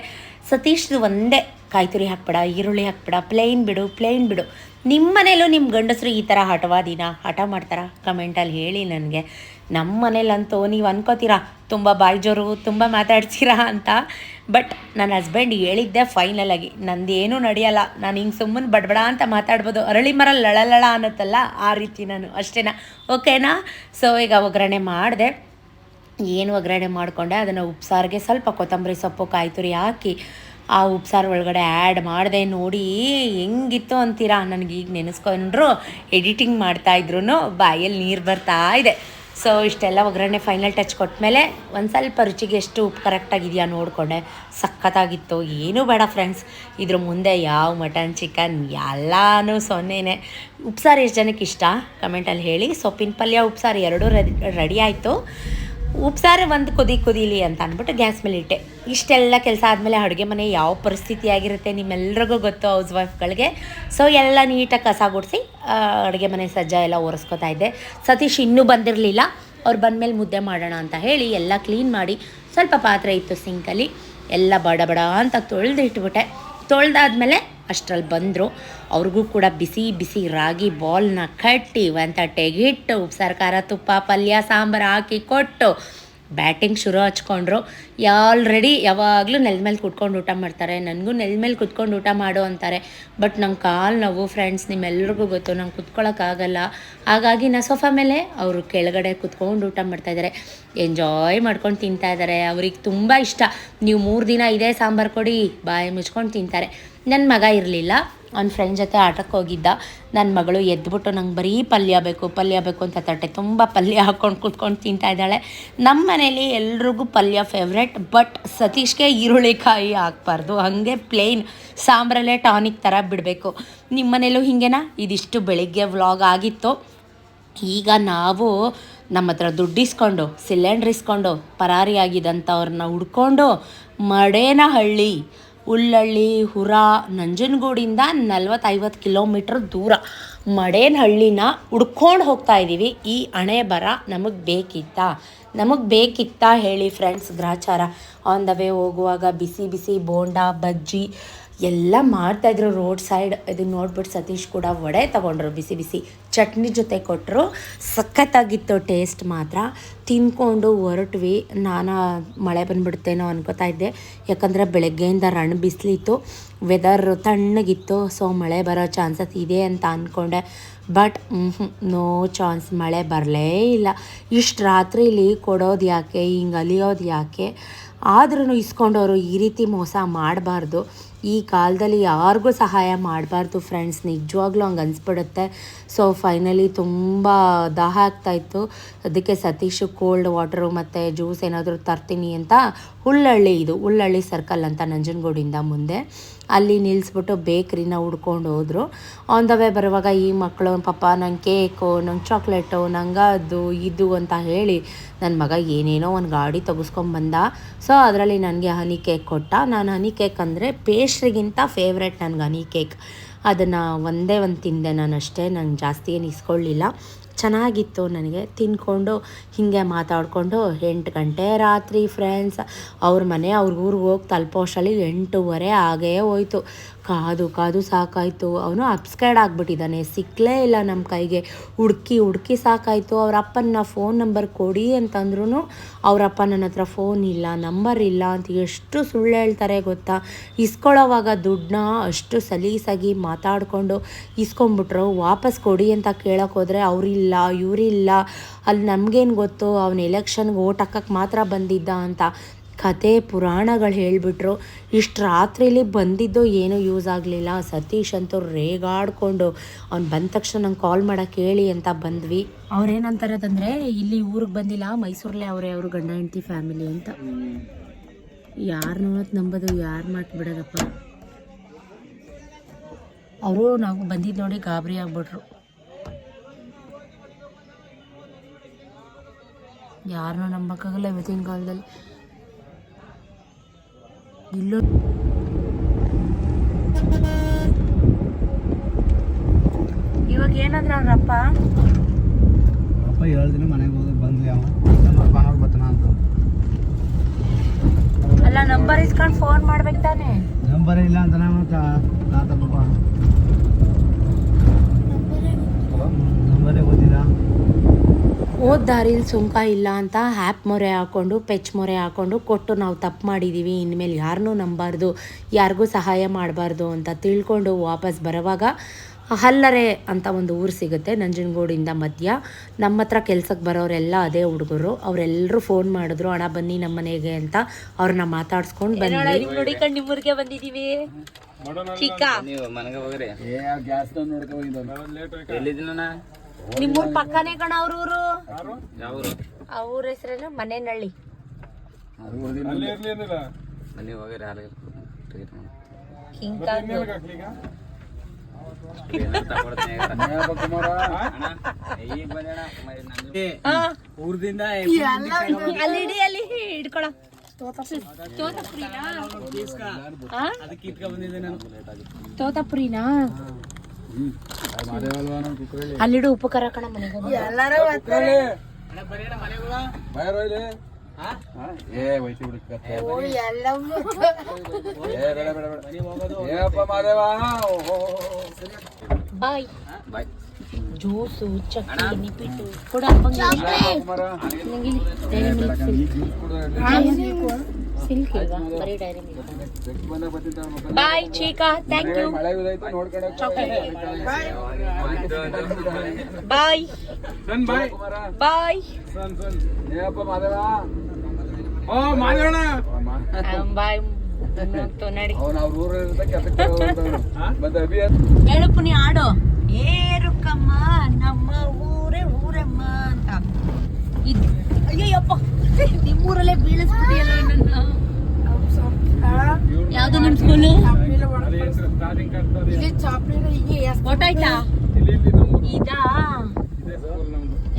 ಸತೀಶ್ದು ಒಂದೇ ಕಾಯಿ ತುರಿ ಹಾಕ್ಬೇಡ, ಈರುಳ್ಳಿ ಹಾಕ್ಬೇಡ ಪ್ಲೇನ್ ಬಿಡು ಪ್ಲೇನ್ ಬಿಡು. ನಿಮ್ಮ ಮನೇಲೂ ನಿಮ್ಮ ಗಂಡಸರು ಈ ಥರ ಹಠವಾದಿನ ಹಠ ಮಾಡ್ತಾರಾ? ಕಮೆಂಟಲ್ಲಿ ಹೇಳಿ ನನಗೆ. ನಮ್ಮ ಮನೇಲಂತೂ ನೀವು ಅನ್ಕೋತೀರಾ, ತುಂಬ ಬಾಯಿ ಜೋರು, ತುಂಬ ಮಾತಾಡ್ತೀರಾ ಅಂತ. ಬಟ್ ನನ್ನ ಹಸ್ಬೆಂಡ್ ಹೇಳಿದ್ದೆ ಫೈನಲಾಗಿ ನಂದೇನೂ ನಡೆಯಲ್ಲ, ನಾನು ಹಿಂಗೆ ಸುಮ್ಮನೆ ಬಡಬಡ ಅಂತ ಮಾತಾಡ್ಬೋದು. ಅರಳಿ ಮರ ಲಳಲಳ ಅನ್ನತ್ತಲ್ಲ, ಆ ರೀತಿ ನಾನು ಅಷ್ಟೇನಾ? ಓಕೆನಾ ಸೊ ಈಗ ಒಗ್ಗರಣೆ ಮಾಡಿದೆ. ಏನು ಒಗ್ಗರಣೆ ಮಾಡಿಕೊಂಡೆ, ಅದನ್ನು ಉಪ್ಸಾರಿಗೆ ಸ್ವಲ್ಪ ಕೊತ್ತಂಬರಿ ಸೊಪ್ಪು ಕಾಯಿ ತುರಿ ಹಾಕಿ ಆ ಉಪ್ಸಾರು ಒಳಗಡೆ ಆ್ಯಡ್ ಮಾಡಿದೆ. ನೋಡಿ ಹೆಂಗಿತ್ತು ಅಂತೀರಾ? ನನಗೆ ಈಗ ನೆನೆಸ್ಕೊಂಡ್ರು ಎಡಿಟಿಂಗ್ ಮಾಡ್ತಾಯಿದ್ರು ಬಾಯಲ್ಲಿ ನೀರು ಬರ್ತಾ ಇದೆ. ಸೊ ಇಷ್ಟೆಲ್ಲ ಒಗ್ಗರಣೆ ಫೈನಲ್ ಟಚ್ ಕೊಟ್ಮೇಲೆ ಒಂದು ಸ್ವಲ್ಪ ರುಚಿಗೆ ಎಷ್ಟು ಉಪ್ಪು ಕರೆಕ್ಟಾಗಿದೆಯಾ ನೋಡಿಕೊಂಡೆ. ಸಖತ್ತಾಗಿತ್ತು. ಏನೂ ಬೇಡ ಫ್ರೆಂಡ್ಸ್ ಇದ್ರ ಮುಂದೆ ಯಾವ ಮಟನ್ ಚಿಕನ್ ಎಲ್ಲನೂ ಸೊನ್ನೆನೆ. ಉಪ್ಸಾರು ಎಷ್ಟು ಜನಕ್ಕೆ ಇಷ್ಟ? ಕಮೆಂಟಲ್ಲಿ ಹೇಳಿ. ಸೊಪ್ಪಿನ ಪಲ್ಯ, ಉಪ್ಸಾರು ಎರಡೂ ರೆಡಿ ರೆಡಿ ಆಯಿತು. ಉಪ್ಸಾರು ಒಂದು ಕುದಿ ಕುದೀಲಿ ಅಂತ ಅಂದ್ಬಿಟ್ಟು ಗ್ಯಾಸ್ ಮೇಲೆ ಇಟ್ಟೆ. ಇಷ್ಟೆಲ್ಲ ಕೆಲಸ ಆದಮೇಲೆ ಅಡುಗೆ ಮನೆ ಯಾವ ಪರಿಸ್ಥಿತಿ ಆಗಿರುತ್ತೆ ನಿಮ್ಮೆಲ್ರಿಗೂ ಗೊತ್ತು ಹೌಸ್ ವೈಫ್ಗಳಿಗೆ. ಸೊ ಎಲ್ಲ ನೀಟಾಗಿ ಕಸ ಗುಡಿಸಿ ಅಡುಗೆ ಮನೆ ಸಜ್ಜ ಎಲ್ಲ ಒರೆಸ್ಕೊತಾ ಇದ್ದೆ. ಸತೀಶ್ ಇನ್ನೂ ಬಂದಿರಲಿಲ್ಲ. ಅವ್ರು ಬಂದಮೇಲೆ ಮುದ್ದೆ ಮಾಡೋಣ ಅಂತ ಹೇಳಿ ಎಲ್ಲ ಕ್ಲೀನ್ ಮಾಡಿ ಸ್ವಲ್ಪ ಪಾತ್ರೆ ಇತ್ತು ಸಿಂಕಲ್ಲಿ. ಎಲ್ಲ ಬಡ ಬಡ ಅಂತ ತೊಳೆದು ಇಟ್ಬಿಟ್ಟೆ ತೊಳೆದಾದ್ಮೇಲೆ ಅಷ್ಟರಲ್ಲಿ ಬಂದರು. ಅವ್ರಿಗೂ ಕೂಡ ಬಿಸಿ ಬಿಸಿ ರಾಗಿ ಬಾಲ್ನ ಕಟ್ಟಿ ಒಂದು ತಟ್ಟೆಗಿಟ್ಟು ಉಪ್ಸಾರು ಖಾರ ತುಪ್ಪ, ಪಲ್ಯ, ಸಾಂಬಾರು ಹಾಕಿ ಕೊಟ್ಟು ಬ್ಯಾಟಿಂಗ್ ಶುರು ಹಚ್ಕೊಂಡ್ರು. ಆಲ್ರೆಡಿ ಯಾವಾಗಲೂ ನೆಲದ ಮೇಲೆ ಕುತ್ಕೊಂಡು ಊಟ ಮಾಡ್ತಾರೆ. ನನಗೂ ನೆಲದ ಮೇಲೆ ಕುತ್ಕೊಂಡು ಊಟ ಮಾಡು ಅಂತಾರೆ. ಬಟ್ ನಂಗೆ ಕಾಲು ನೋವು ಫ್ರೆಂಡ್ಸ್ ನಿಮ್ಮೆಲ್ರಿಗೂ ಗೊತ್ತು, ನಂಗೆ ಕುತ್ಕೊಳ್ಳೋಕ್ಕಾಗಲ್ಲ ಹಾಗಾಗಿ ನಾ ಸೋಫಾ ಮೇಲೆ ಅವರು ಕೆಳಗಡೆ ಕುತ್ಕೊಂಡು ಊಟ ಮಾಡ್ತಾ ಇದ್ದಾರೆ ಎಂಜಾಯ್ ಮಾಡ್ಕೊಂಡು ತಿಂತಾ ಇದ್ದಾರೆ ಅವ್ರಿಗೆ ತುಂಬ ಇಷ್ಟ. ನೀವು ಮೂರು ದಿನ ಇದೇ ಸಾಂಬಾರು ಕೊಡಿ, ಬಾಯಿ ಮುಚ್ಕೊಂಡು ತಿಂತಾರೆ. ನನ್ನ ಮಗ ಇರಲಿಲ್ಲ. ಅವ್ನ ಫ್ರೆಂಡ್ ಜೊತೆ ಆಟಕ್ಕೆ ಹೋಗಿದ್ದ. ನನ್ನ ಮಗಳು ಎದ್ಬಿಟ್ಟು ನಂಗೆ ಬರೀ ಪಲ್ಯ ಬೇಕು ಪಲ್ಯ ಬೇಕು ಅಂತ ತಟ್ಟೆ ತುಂಬ ಪಲ್ಯ ಹಾಕ್ಕೊಂಡು ಕುತ್ಕೊಂಡು ತಿಂತಾ ಇದ್ದಾಳೆ. ನಮ್ಮ ಮನೇಲಿ ಎಲ್ರಿಗೂ ಪಲ್ಯ ಫೇವ್ರೆಟ್ ಬಟ್ ಸತೀಶ್ಗೆ ಈರುಳ್ಳಿಕಾಯಿ ಹಾಕ್ಬಾರ್ದು. ಹಾಗೆ ಪ್ಲೇನ್ ಸಾಂಬ್ರಲ್ಲೇ ಟಾನಿಕ್ ಥರ ಬಿಡಬೇಕು. ನಿಮ್ಮ ಮನೇಲೂ ಹಿಂಗೆನಾ? ಇದಿಷ್ಟು ಬೆಳಿಗ್ಗೆ ವ್ಲಾಗ್ ಆಗಿತ್ತು. ಈಗ ನಾವು ನಮ್ಮ ಹತ್ರ ದುಡ್ಡು ಇಸ್ಕೊಂಡು ಸಿಲಿಂಡ್ರ್ ಇಸ್ಕೊಂಡು ಪರಾರಿಯಾಗಿದ್ದಂಥವ್ರನ್ನ ಹುಡ್ಕೊಂಡು, ಮಡೇನಹಳ್ಳಿ ಉಳ್ಳಳ್ಳಿ, ಹುರ, ನಂಜನಗೂಡಿಂದ ನಲ್ವತ್ತೈವತ್ತು ಕಿಲೋಮೀಟ್ರ್ ದೂರ. ಮಡೇನಹಳ್ಳಿನ ಹುಡ್ಕೊಂಡು ಹೋಗ್ತಾ ಇದ್ದೀವಿ ಈ ಹಣೆ ಬರ ನಮಗೆ ಬೇಕಿತ್ತಾ? ನಮಗೆ ಬೇಕಿತ್ತಾ ಹೇಳಿ ಫ್ರೆಂಡ್ಸ್ ಗ್ರಾಚಾರ. ಆನ್ ದ ವೇ ಹೋಗುವಾಗ ಬಿಸಿ ಬಿಸಿ ಬೋಂಡ, ಬಜ್ಜಿ ಎಲ್ಲ ಮಾಡ್ತಾಯಿದ್ರು ರೋಡ್ ಸೈಡ್ ಇದನ್ನ ನೋಡ್ಬಿಟ್ಟು ಸತೀಶ್ ಕೂಡ ವಡೆ ತಗೊಂಡ್ರು, ಬಿಸಿ ಬಿಸಿ. ಚಟ್ನಿ ಜೊತೆ ಕೊಟ್ಟರು ಸಖತ್ತಾಗಿತ್ತು ಟೇಸ್ಟ್ ಮಾತ್ರ. ತಿನ್ಕೊಂಡು ಹೊರಟ್ವಿ. ನಾನು ಮಳೆ ಬಂದ್ಬಿಡ್ತೇನೋ ಅನ್ಕೋತಾ ಇದ್ದೆ. ಯಾಕಂದರೆ ಬೆಳಗ್ಗೆಯಿಂದ ರಣ್ ಬಿಸಿಲಿತ್ತು. ವೆದರ್ ತಣ್ಣಗಿತ್ತು. ಸೊ ಮಳೆ ಬರೋ ಚಾನ್ಸಸ್ ಇದೆ ಅಂತ ಅಂದ್ಕೊಂಡೆ ಬಟ್ ನೋ ಚಾನ್ಸ್ ಮಳೆ ಬರಲೇ ಇಲ್ಲ. ಇಷ್ಟು ರಾತ್ರಿಲಿ ಕೊಡೋದು ಯಾಕೆ? ಹಿಂಗೆ ಅಲಿಯೋದು ಯಾಕೆ? ಆದ್ರೂ ಇಸ್ಕೊಂಡವರು ಈ ರೀತಿ ಮೋಸ ಮಾಡಬಾರ್ದು. ಈ ಕಾಲದಲ್ಲಿ ಯಾರಿಗೂ ಸಹಾಯ ಮಾಡಬಾರ್ದು ಫ್ರೆಂಡ್ಸ್ ನಿಜವಾಗ್ಲೂ ಹಂಗೆ ಅನಿಸ್ಬಿಡುತ್ತೆ. ಸೊ ಫೈನಲಿ ತುಂಬ ದಾಹ ಆಗ್ತಾಯಿತ್ತು ಅದಕ್ಕೆ ಸತೀಶ್ ಕೋಲ್ಡ್ ವಾಟರು ಮತ್ತು ಜ್ಯೂಸ್ ಏನಾದರೂ ತರ್ತೀನಿ ಅಂತ ಹುಳ್ಳಳ್ಳಿ ಇದು ಹುಳ್ಳಳ್ಳಿ ಸರ್ಕಲ್ ಅಂತ ನಂಜನಗೂಡಿಂದ ಮುಂದೆ. ಅಲ್ಲಿ ನಿಲ್ಲಿಸ್ಬಿಟ್ಟು ಬೇಕ್ರಿನ ಹುಡ್ಕೊಂಡು ಹೋದರು. ಆನ್ ದ ವೇ ಬರುವಾಗ ಈ ಮಕ್ಕಳು ಪಾಪ ನಂಗೆ ಕೇಕು, ನಂಗೆ ಚಾಕ್ಲೇಟು, ನಂಗೆ ಅದು, ಇದು ಅಂತ ಹೇಳಿ ನನ್ನ ಮಗ ಏನೇನೋ ಒಂದು ಗಾಡಿ ತೆಗೆಸ್ಕೊಂಬಂದ ಸೊ ಅದರಲ್ಲಿ ನನಗೆ ಹನಿ ಕೇಕ್ ಕೊಟ್ಟ. ನಾನು ಹನಿ ಕೇಕ್ ಅಂದರೆ ಪೇಸ್ಟ್ರಿಗಿಂತ ಫೇವ್ರೆಟ್ ನನಗೆ ಹನಿ ಕೇಕ್. ಅದನ್ನು ಒಂದೇ ಒಂದು ತಿಂದೆ ನಾನು ಅಷ್ಟೇ ನಂಗೆ ಜಾಸ್ತಿ ಏನು ಇಸ್ಕೊಳ್ಳಿಲ್ಲ ಚೆನ್ನಾಗಿತ್ತು ನನಗೆ. ತಿನ್ಕೊಂಡು, ಹೀಗೆ ಮಾತಾಡಿಕೊಂಡು ಎಂಟು ಗಂಟೆ ರಾತ್ರಿ ಫ್ರೆಂಡ್ಸ್ ಅವ್ರ ಮನೆ, ಅವ್ರ ಊರಿಗೆ ಹೋಗಿ ತಲುಪೋಷ್ಟರಲ್ಲಿ ಎಂಟೂವರೆ ಆಗೇ ಹೋಯ್ತು. ಕಾದು ಕಾದು ಸಾಕಾಯಿತು. ಅವನು ಅಪ್ಸ್ಕೈಡ್ ಆಗಿಬಿಟ್ಟಿದ್ದಾನೆ. ಸಿಕ್ಕಲೇ ಇಲ್ಲ ನಮ್ಮ ಕೈಗೆ. ಹುಡುಕಿ ಹುಡುಕಿ ಸಾಕಾಯಿತು. ಅವ್ರ ಅಪ್ಪನ ಫೋನ್ ನಂಬರ್ ಕೊಡಿ ಅಂತಂದ್ರೂ ಅವರಪ್ಪ ನನ್ನ ಹತ್ರ ಫೋನ್ ಇಲ್ಲ ನಂಬರ್ ಇಲ್ಲ ಅಂತ ಎಷ್ಟು ಸುಳ್ಳು ಹೇಳ್ತಾರೆ ಗೊತ್ತಾ? ಇಸ್ಕೊಳ್ಳೋವಾಗ ದುಡ್ಡನ್ನ ಅಷ್ಟು ಸಲೀಸಾಗಿ ಮಾತಾಡಿಕೊಂಡು ಇಸ್ಕೊಂಬಿಟ್ರು ವಾಪಸ್ ಕೊಡಿ ಅಂತ ಕೇಳೋಕೆ ಹೋದರೆ ಅವರಿಲ್ಲ, ಇವರಿಲ್ಲ. ಅಲ್ಲಿ ನಮಗೇನು ಗೊತ್ತು? ಅವನು ಎಲೆಕ್ಷನ್ಗೆ ಓಟ್ ಹಾಕಕ್ಕೆ ಮಾತ್ರ ಬಂದಿದ್ದ ಅಂತ. ಕತೆ ಪುರಾಣಗಳು ಹೇಳಿಬಿಟ್ರು. ಇಷ್ಟು ರಾತ್ರಿಲಿ ಬಂದಿದ್ದು ಏನೂ ಯೂಸ್ ಆಗಲಿಲ್ಲ. ಸತೀಶ್ ಅಂತೂ ರೇಗಾಡಿಕೊಂಡು ಅವ್ನು ಬಂದ ತಕ್ಷಣ ನಂಗೆ ಕಾಲ್ ಮಾಡೋಕೆ ಹೇಳಿ ಅಂತ ಬಂದ್ವಿ. ಅವ್ರೇನಂತಾರದಂದರೆ ಇಲ್ಲಿ ಊರಿಗೆ ಬಂದಿಲ್ಲ ಮೈಸೂರಲ್ಲೇ ಅವರೇ, ಅವರು ಗಂಡ, ಹೆಂಡತಿ ಫ್ಯಾಮಿಲಿ ಅಂತ. ಯಾರು ನೋಡೋದು ನಂಬೋದು, ಯಾರು ಮಾಡ್ಬಿಡೋದಪ್ಪ ಅವರು ನಾವು ಬಂದಿದ್ದು ನೋಡಿ ಗಾಬರಿ ಆಗ್ಬಿಟ್ರು. ಯಾರನ್ನೂ ನಂಬಕ್ಕಾಗಲ್ಲ ಇವತ್ತಿನ ಕಾಲದಲ್ಲಿ. ಇಲ್ಲೂ ಇವಾಗ ಏನಂದ್ರೆ ಅವ್ರಪ್ಪ ಅಪ್ಪ? ಏಳು ದಿನ ಮನೆಗೆ ಹೋದ್ರೆ ಬಂದ್ಲಿ ಅವ. ಬಾನವ್ರು ಬರ್ತಾನ ಅಂತ. ಅಲ್ಲ ನಂಬರ್ ಇಸ್ಕೊಂಡು ಫೋನ್ ಮಾಡ್ಬೇಕು ತಾನೆ. ನಂಬರ್ ಇಲ್ಲ ಅಂತ ನಾನು ತಾತ ಪಾಪ. ನಂಬರೇ ಗೊತ್ತಿಲ್ಲ. ಹೋದ ದಾರಿಲಿ ಸುಂಕ ಇಲ್ಲ ಅಂತ ಹ್ಯಾಪ್ ಮೊರೆ ಹಾಕ್ಕೊಂಡು ಪೆಚ್ ಮೊರೆ ಹಾಕ್ಕೊಂಡು ಕೊಟ್ಟು ನಾವು ತಪ್ಪು ಮಾಡಿದ್ದೀವಿ ಇನ್ಮೇಲೆ ಯಾರನ್ನೂ ನಂಬಾರ್ದು ಯಾರಿಗೂ ಸಹಾಯ ಮಾಡಬಾರ್ದು ಅಂತ ತಿಳ್ಕೊಂಡು ವಾಪಸ್ ಬರೋವಾಗ ಹಲ್ಲರೆ ಅಂತ ಒಂದು ಊರು ಸಿಗುತ್ತೆ ನಂಜನಗೂಡಿಂದ ಮಧ್ಯ. ನಮ್ಮ ಹತ್ರ ಕೆಲ್ಸಕ್ಕೆ ಬರೋರೆಲ್ಲ ಅದೇ ಹುಡುಗರು. ಅವರೆಲ್ಲರೂ ಫೋನ್ ಮಾಡಿದ್ರು ಹಣ ಬನ್ನಿ ನಮ್ಮ ಮನೆಗೆ ಅಂತ ಅವ್ರನ್ನ ಮಾತಾಡ್ಸ್ಕೊಂಡು ಬಂದ್ವಿ. ನೋಡಿಕೊಂಡು ನಿಮ್ಮೂರಿಗೆ ಬಂದಿದ್ದೀವಿ ಚಿಕ್ಕ. ನಿಮ್ಮೂರ್ ಪಕ್ಕನೇ ಕಣ ಅವ್ರೂರು ಅವ್ರ ಹೆಸರೇನು? ಮನೆನಳ್ಳಿ. ಮನೆ ನಳ್ಳಿ ಊರ್ದಿಂದ ಅಲ್ಲಿ ಇಡಿ ಅಲ್ಲಿ ಹಿಡ್ಕೊಳ. ಅದಕ್ಕೆ ಇಟ್ಕೊಂಡ್ ಬಂದಿದ್ದೆ ನಾನು. ತೋತಪುರಿನಾ? ಅಲ್ಲಿಡು ಉಪ್ಪು ಖಾರ ಕಣ ಮನೆಗೆ? ಏ ವೈತಿ ಬಿಡು ಕತ್ತೆ. ಏ ಬೇಡ ಬೇಡ ಬೇಡ. ಏ ಅಪ್ಪ ಮಾದೇವ. ಓಹೋ ಬಾಯ್. ಬಾಯ್. ಜ್ಯೂಸು ಚಕ್ಕಿ ನಿಪ್ಪಿಟ್ಟು. ಕೊಡು ಅಪ್ಪಂಗೆ. ಕುಮಾರ ಸಿಲ್ಕ್ ಇಲ್ವಾ ಬರೀ dairy. Bye ಚೀಕಾ thank you bye bye bye ಏ ನೀ ಆಡೋ ಏರುಕಮ್ಮ ನಮ್ಮ ಊರೇ ಊರಮ್ಮ ಅಂತ. ಅಯ್ಯಪ್ಪ ನಿಮ್ಮೂರಲ್ಲೇ ಬೀಳಿಸ್ಬಿಟ್ಟಿಯಲ್ಲ ನನ್ನ ಯಾವ್ದು ನಿಮ್ ಸ್ಕೂಲು ಆಯ್ತಾ? ಇದಾ?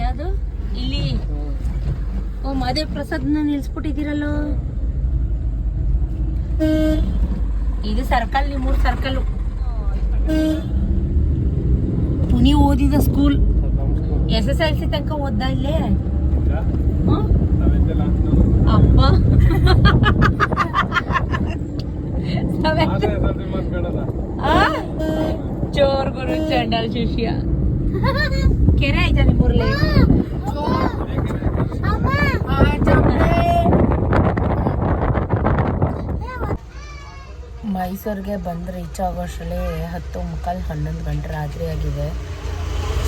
ಯಾವ್ದು? ಇಲ್ಲಿ. ಓ ಮಾದೇವ್ ಪ್ರಸಾದ್ನ ನಿಲ್ಸ್ಬಿಟ್ಟಿದ್ದೀರಲ್ಲೋ? ಇದು ಸರ್ಕಲ್ ನಿಮ್ಮೂರ್ ಸರ್ಕಲ್ ಪುನಿ ಓದಿದ school S S L C ತನಕ ಓದ್ದ ಇಲ್ಲೇ? ಆ? ಚೋರ್ ಗುರು ಚಂಡಾಲ್ ಶಿಷ್ಯ ಕೆರೆ ಆಯ್ತಾ ನಿಮ್ಮೂರ್ಲಿ ಮೈಸೂರಿಗೆ ಬಂದು ರೀಚ್ ಆಗೋಷ್ಟರಲ್ಲಿ ಹತ್ತು ಮುಕ್ಕಾಲು ಹನ್ನೊಂದು ಗಂಟೆ ರಾತ್ರಿ ಆಗಿದೆ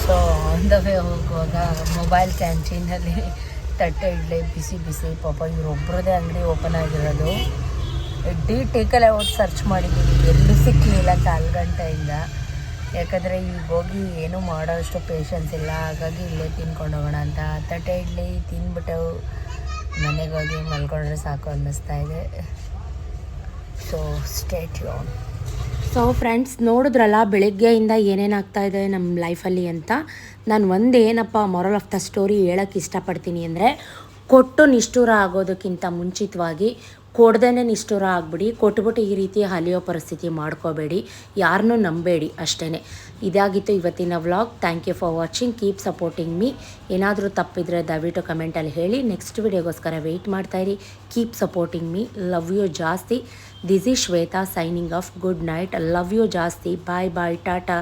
ಸೊ ಆನ್ ದ ವೇ ಹೋಗುವಾಗ ಮೊಬೈಲ್ ಕ್ಯಾಂಟೀನಲ್ಲಿ ತಟ್ಟೆ ಇಡ್ಲಿ, ಬಿಸಿ ಬಿಸಿ, ಪಾಪ ಇವರೊಬ್ಬರದೇ ಅಂಗಡಿ ಓಪನ್ ಆಗಿರೋದು. ಡಿ ಟೇಕಲ್ ಔಟ್ ಸರ್ಚ್ ಮಾಡಿದ್ದೀನಿ ಎಲ್ಲೂ ಸಿಕ್ಕಲಿಲ್ಲ ಕಾಲು ಗಂಟೆಯಿಂದ. ಯಾಕಂದರೆ ಈಗ ಹೋಗಿ ಏನೂ ಮಾಡೋಷ್ಟು ಪೇಷನ್ಸ್ ಇಲ್ಲ. ಹಾಗಾಗಿ ಇಲ್ಲೇ ತಿನ್ಕೊಂಡು ಹೋಗೋಣ ಅಂತ. ತಟ್ಟೆ ಇಡ್ಲಿ ತಿಂದ್ಬಿಟ್ಟು ಮನೆಗೆ ಹೋಗಿ ಮಲ್ಕೊಂಡ್ರೆ ಸಾಕು ಅನ್ನಿಸ್ತಾ ಇದೆ. ಸೊ ಸ್ಟೇಟ್ ಯೋನ್ ಸೊ ಫ್ರೆಂಡ್ಸ್ ನೋಡಿದ್ರಲ್ಲ, ಬೆಳಗ್ಗೆಯಿಂದ ಏನೇನಾಗ್ತಾ ಇದೆ ನಮ್ಮ ಲೈಫಲ್ಲಿ ಅಂತ. ನಾನು ಒಂದೇನಪ್ಪ ಮೊರಲ್ ಆಫ್ ದ ಸ್ಟೋರಿ ಹೇಳೋಕ್ಕೆ ಇಷ್ಟಪಡ್ತೀನಿ ಅಂದರೆ, ಕೊಟ್ಟು ನಿಷ್ಠೂರ ಆಗೋದಕ್ಕಿಂತ ಮುಂಚಿತವಾಗಿ ಕೊಡ್ದೇ ನಿಷ್ಠುರ ಆಗ್ಬಿಡಿ, ಕೊಟ್ಬಿಟ್ಟು ಈ ರೀತಿ ಅಲಿಯೋ ಪರಿಸ್ಥಿತಿ ಮಾಡ್ಕೋಬೇಡಿ ಯಾರನ್ನೂ ನಂಬೇಡಿ ಅಷ್ಟೇ ಇದಾಗಿತ್ತು ಇವತ್ತಿನ vlog thank you for watching keep supporting me ಏನಾದರೂ ತಪ್ಪಿದರೆ ದಯವಿಟ್ಟು ಕಮೆಂಟಲ್ಲಿ ಹೇಳಿ. ನೆಕ್ಸ್ಟ್ ವಿಡಿಯೋಗೋಸ್ಕರ wait ಮಾಡ್ತಾಯಿರಿ keep supporting me love you ಜಾಸ್ತಿ. This is Shweta signing off good night love you ಜಾಸ್ತಿ ಬಾಯ್ ಬಾಯ್ ಟಾಟಾ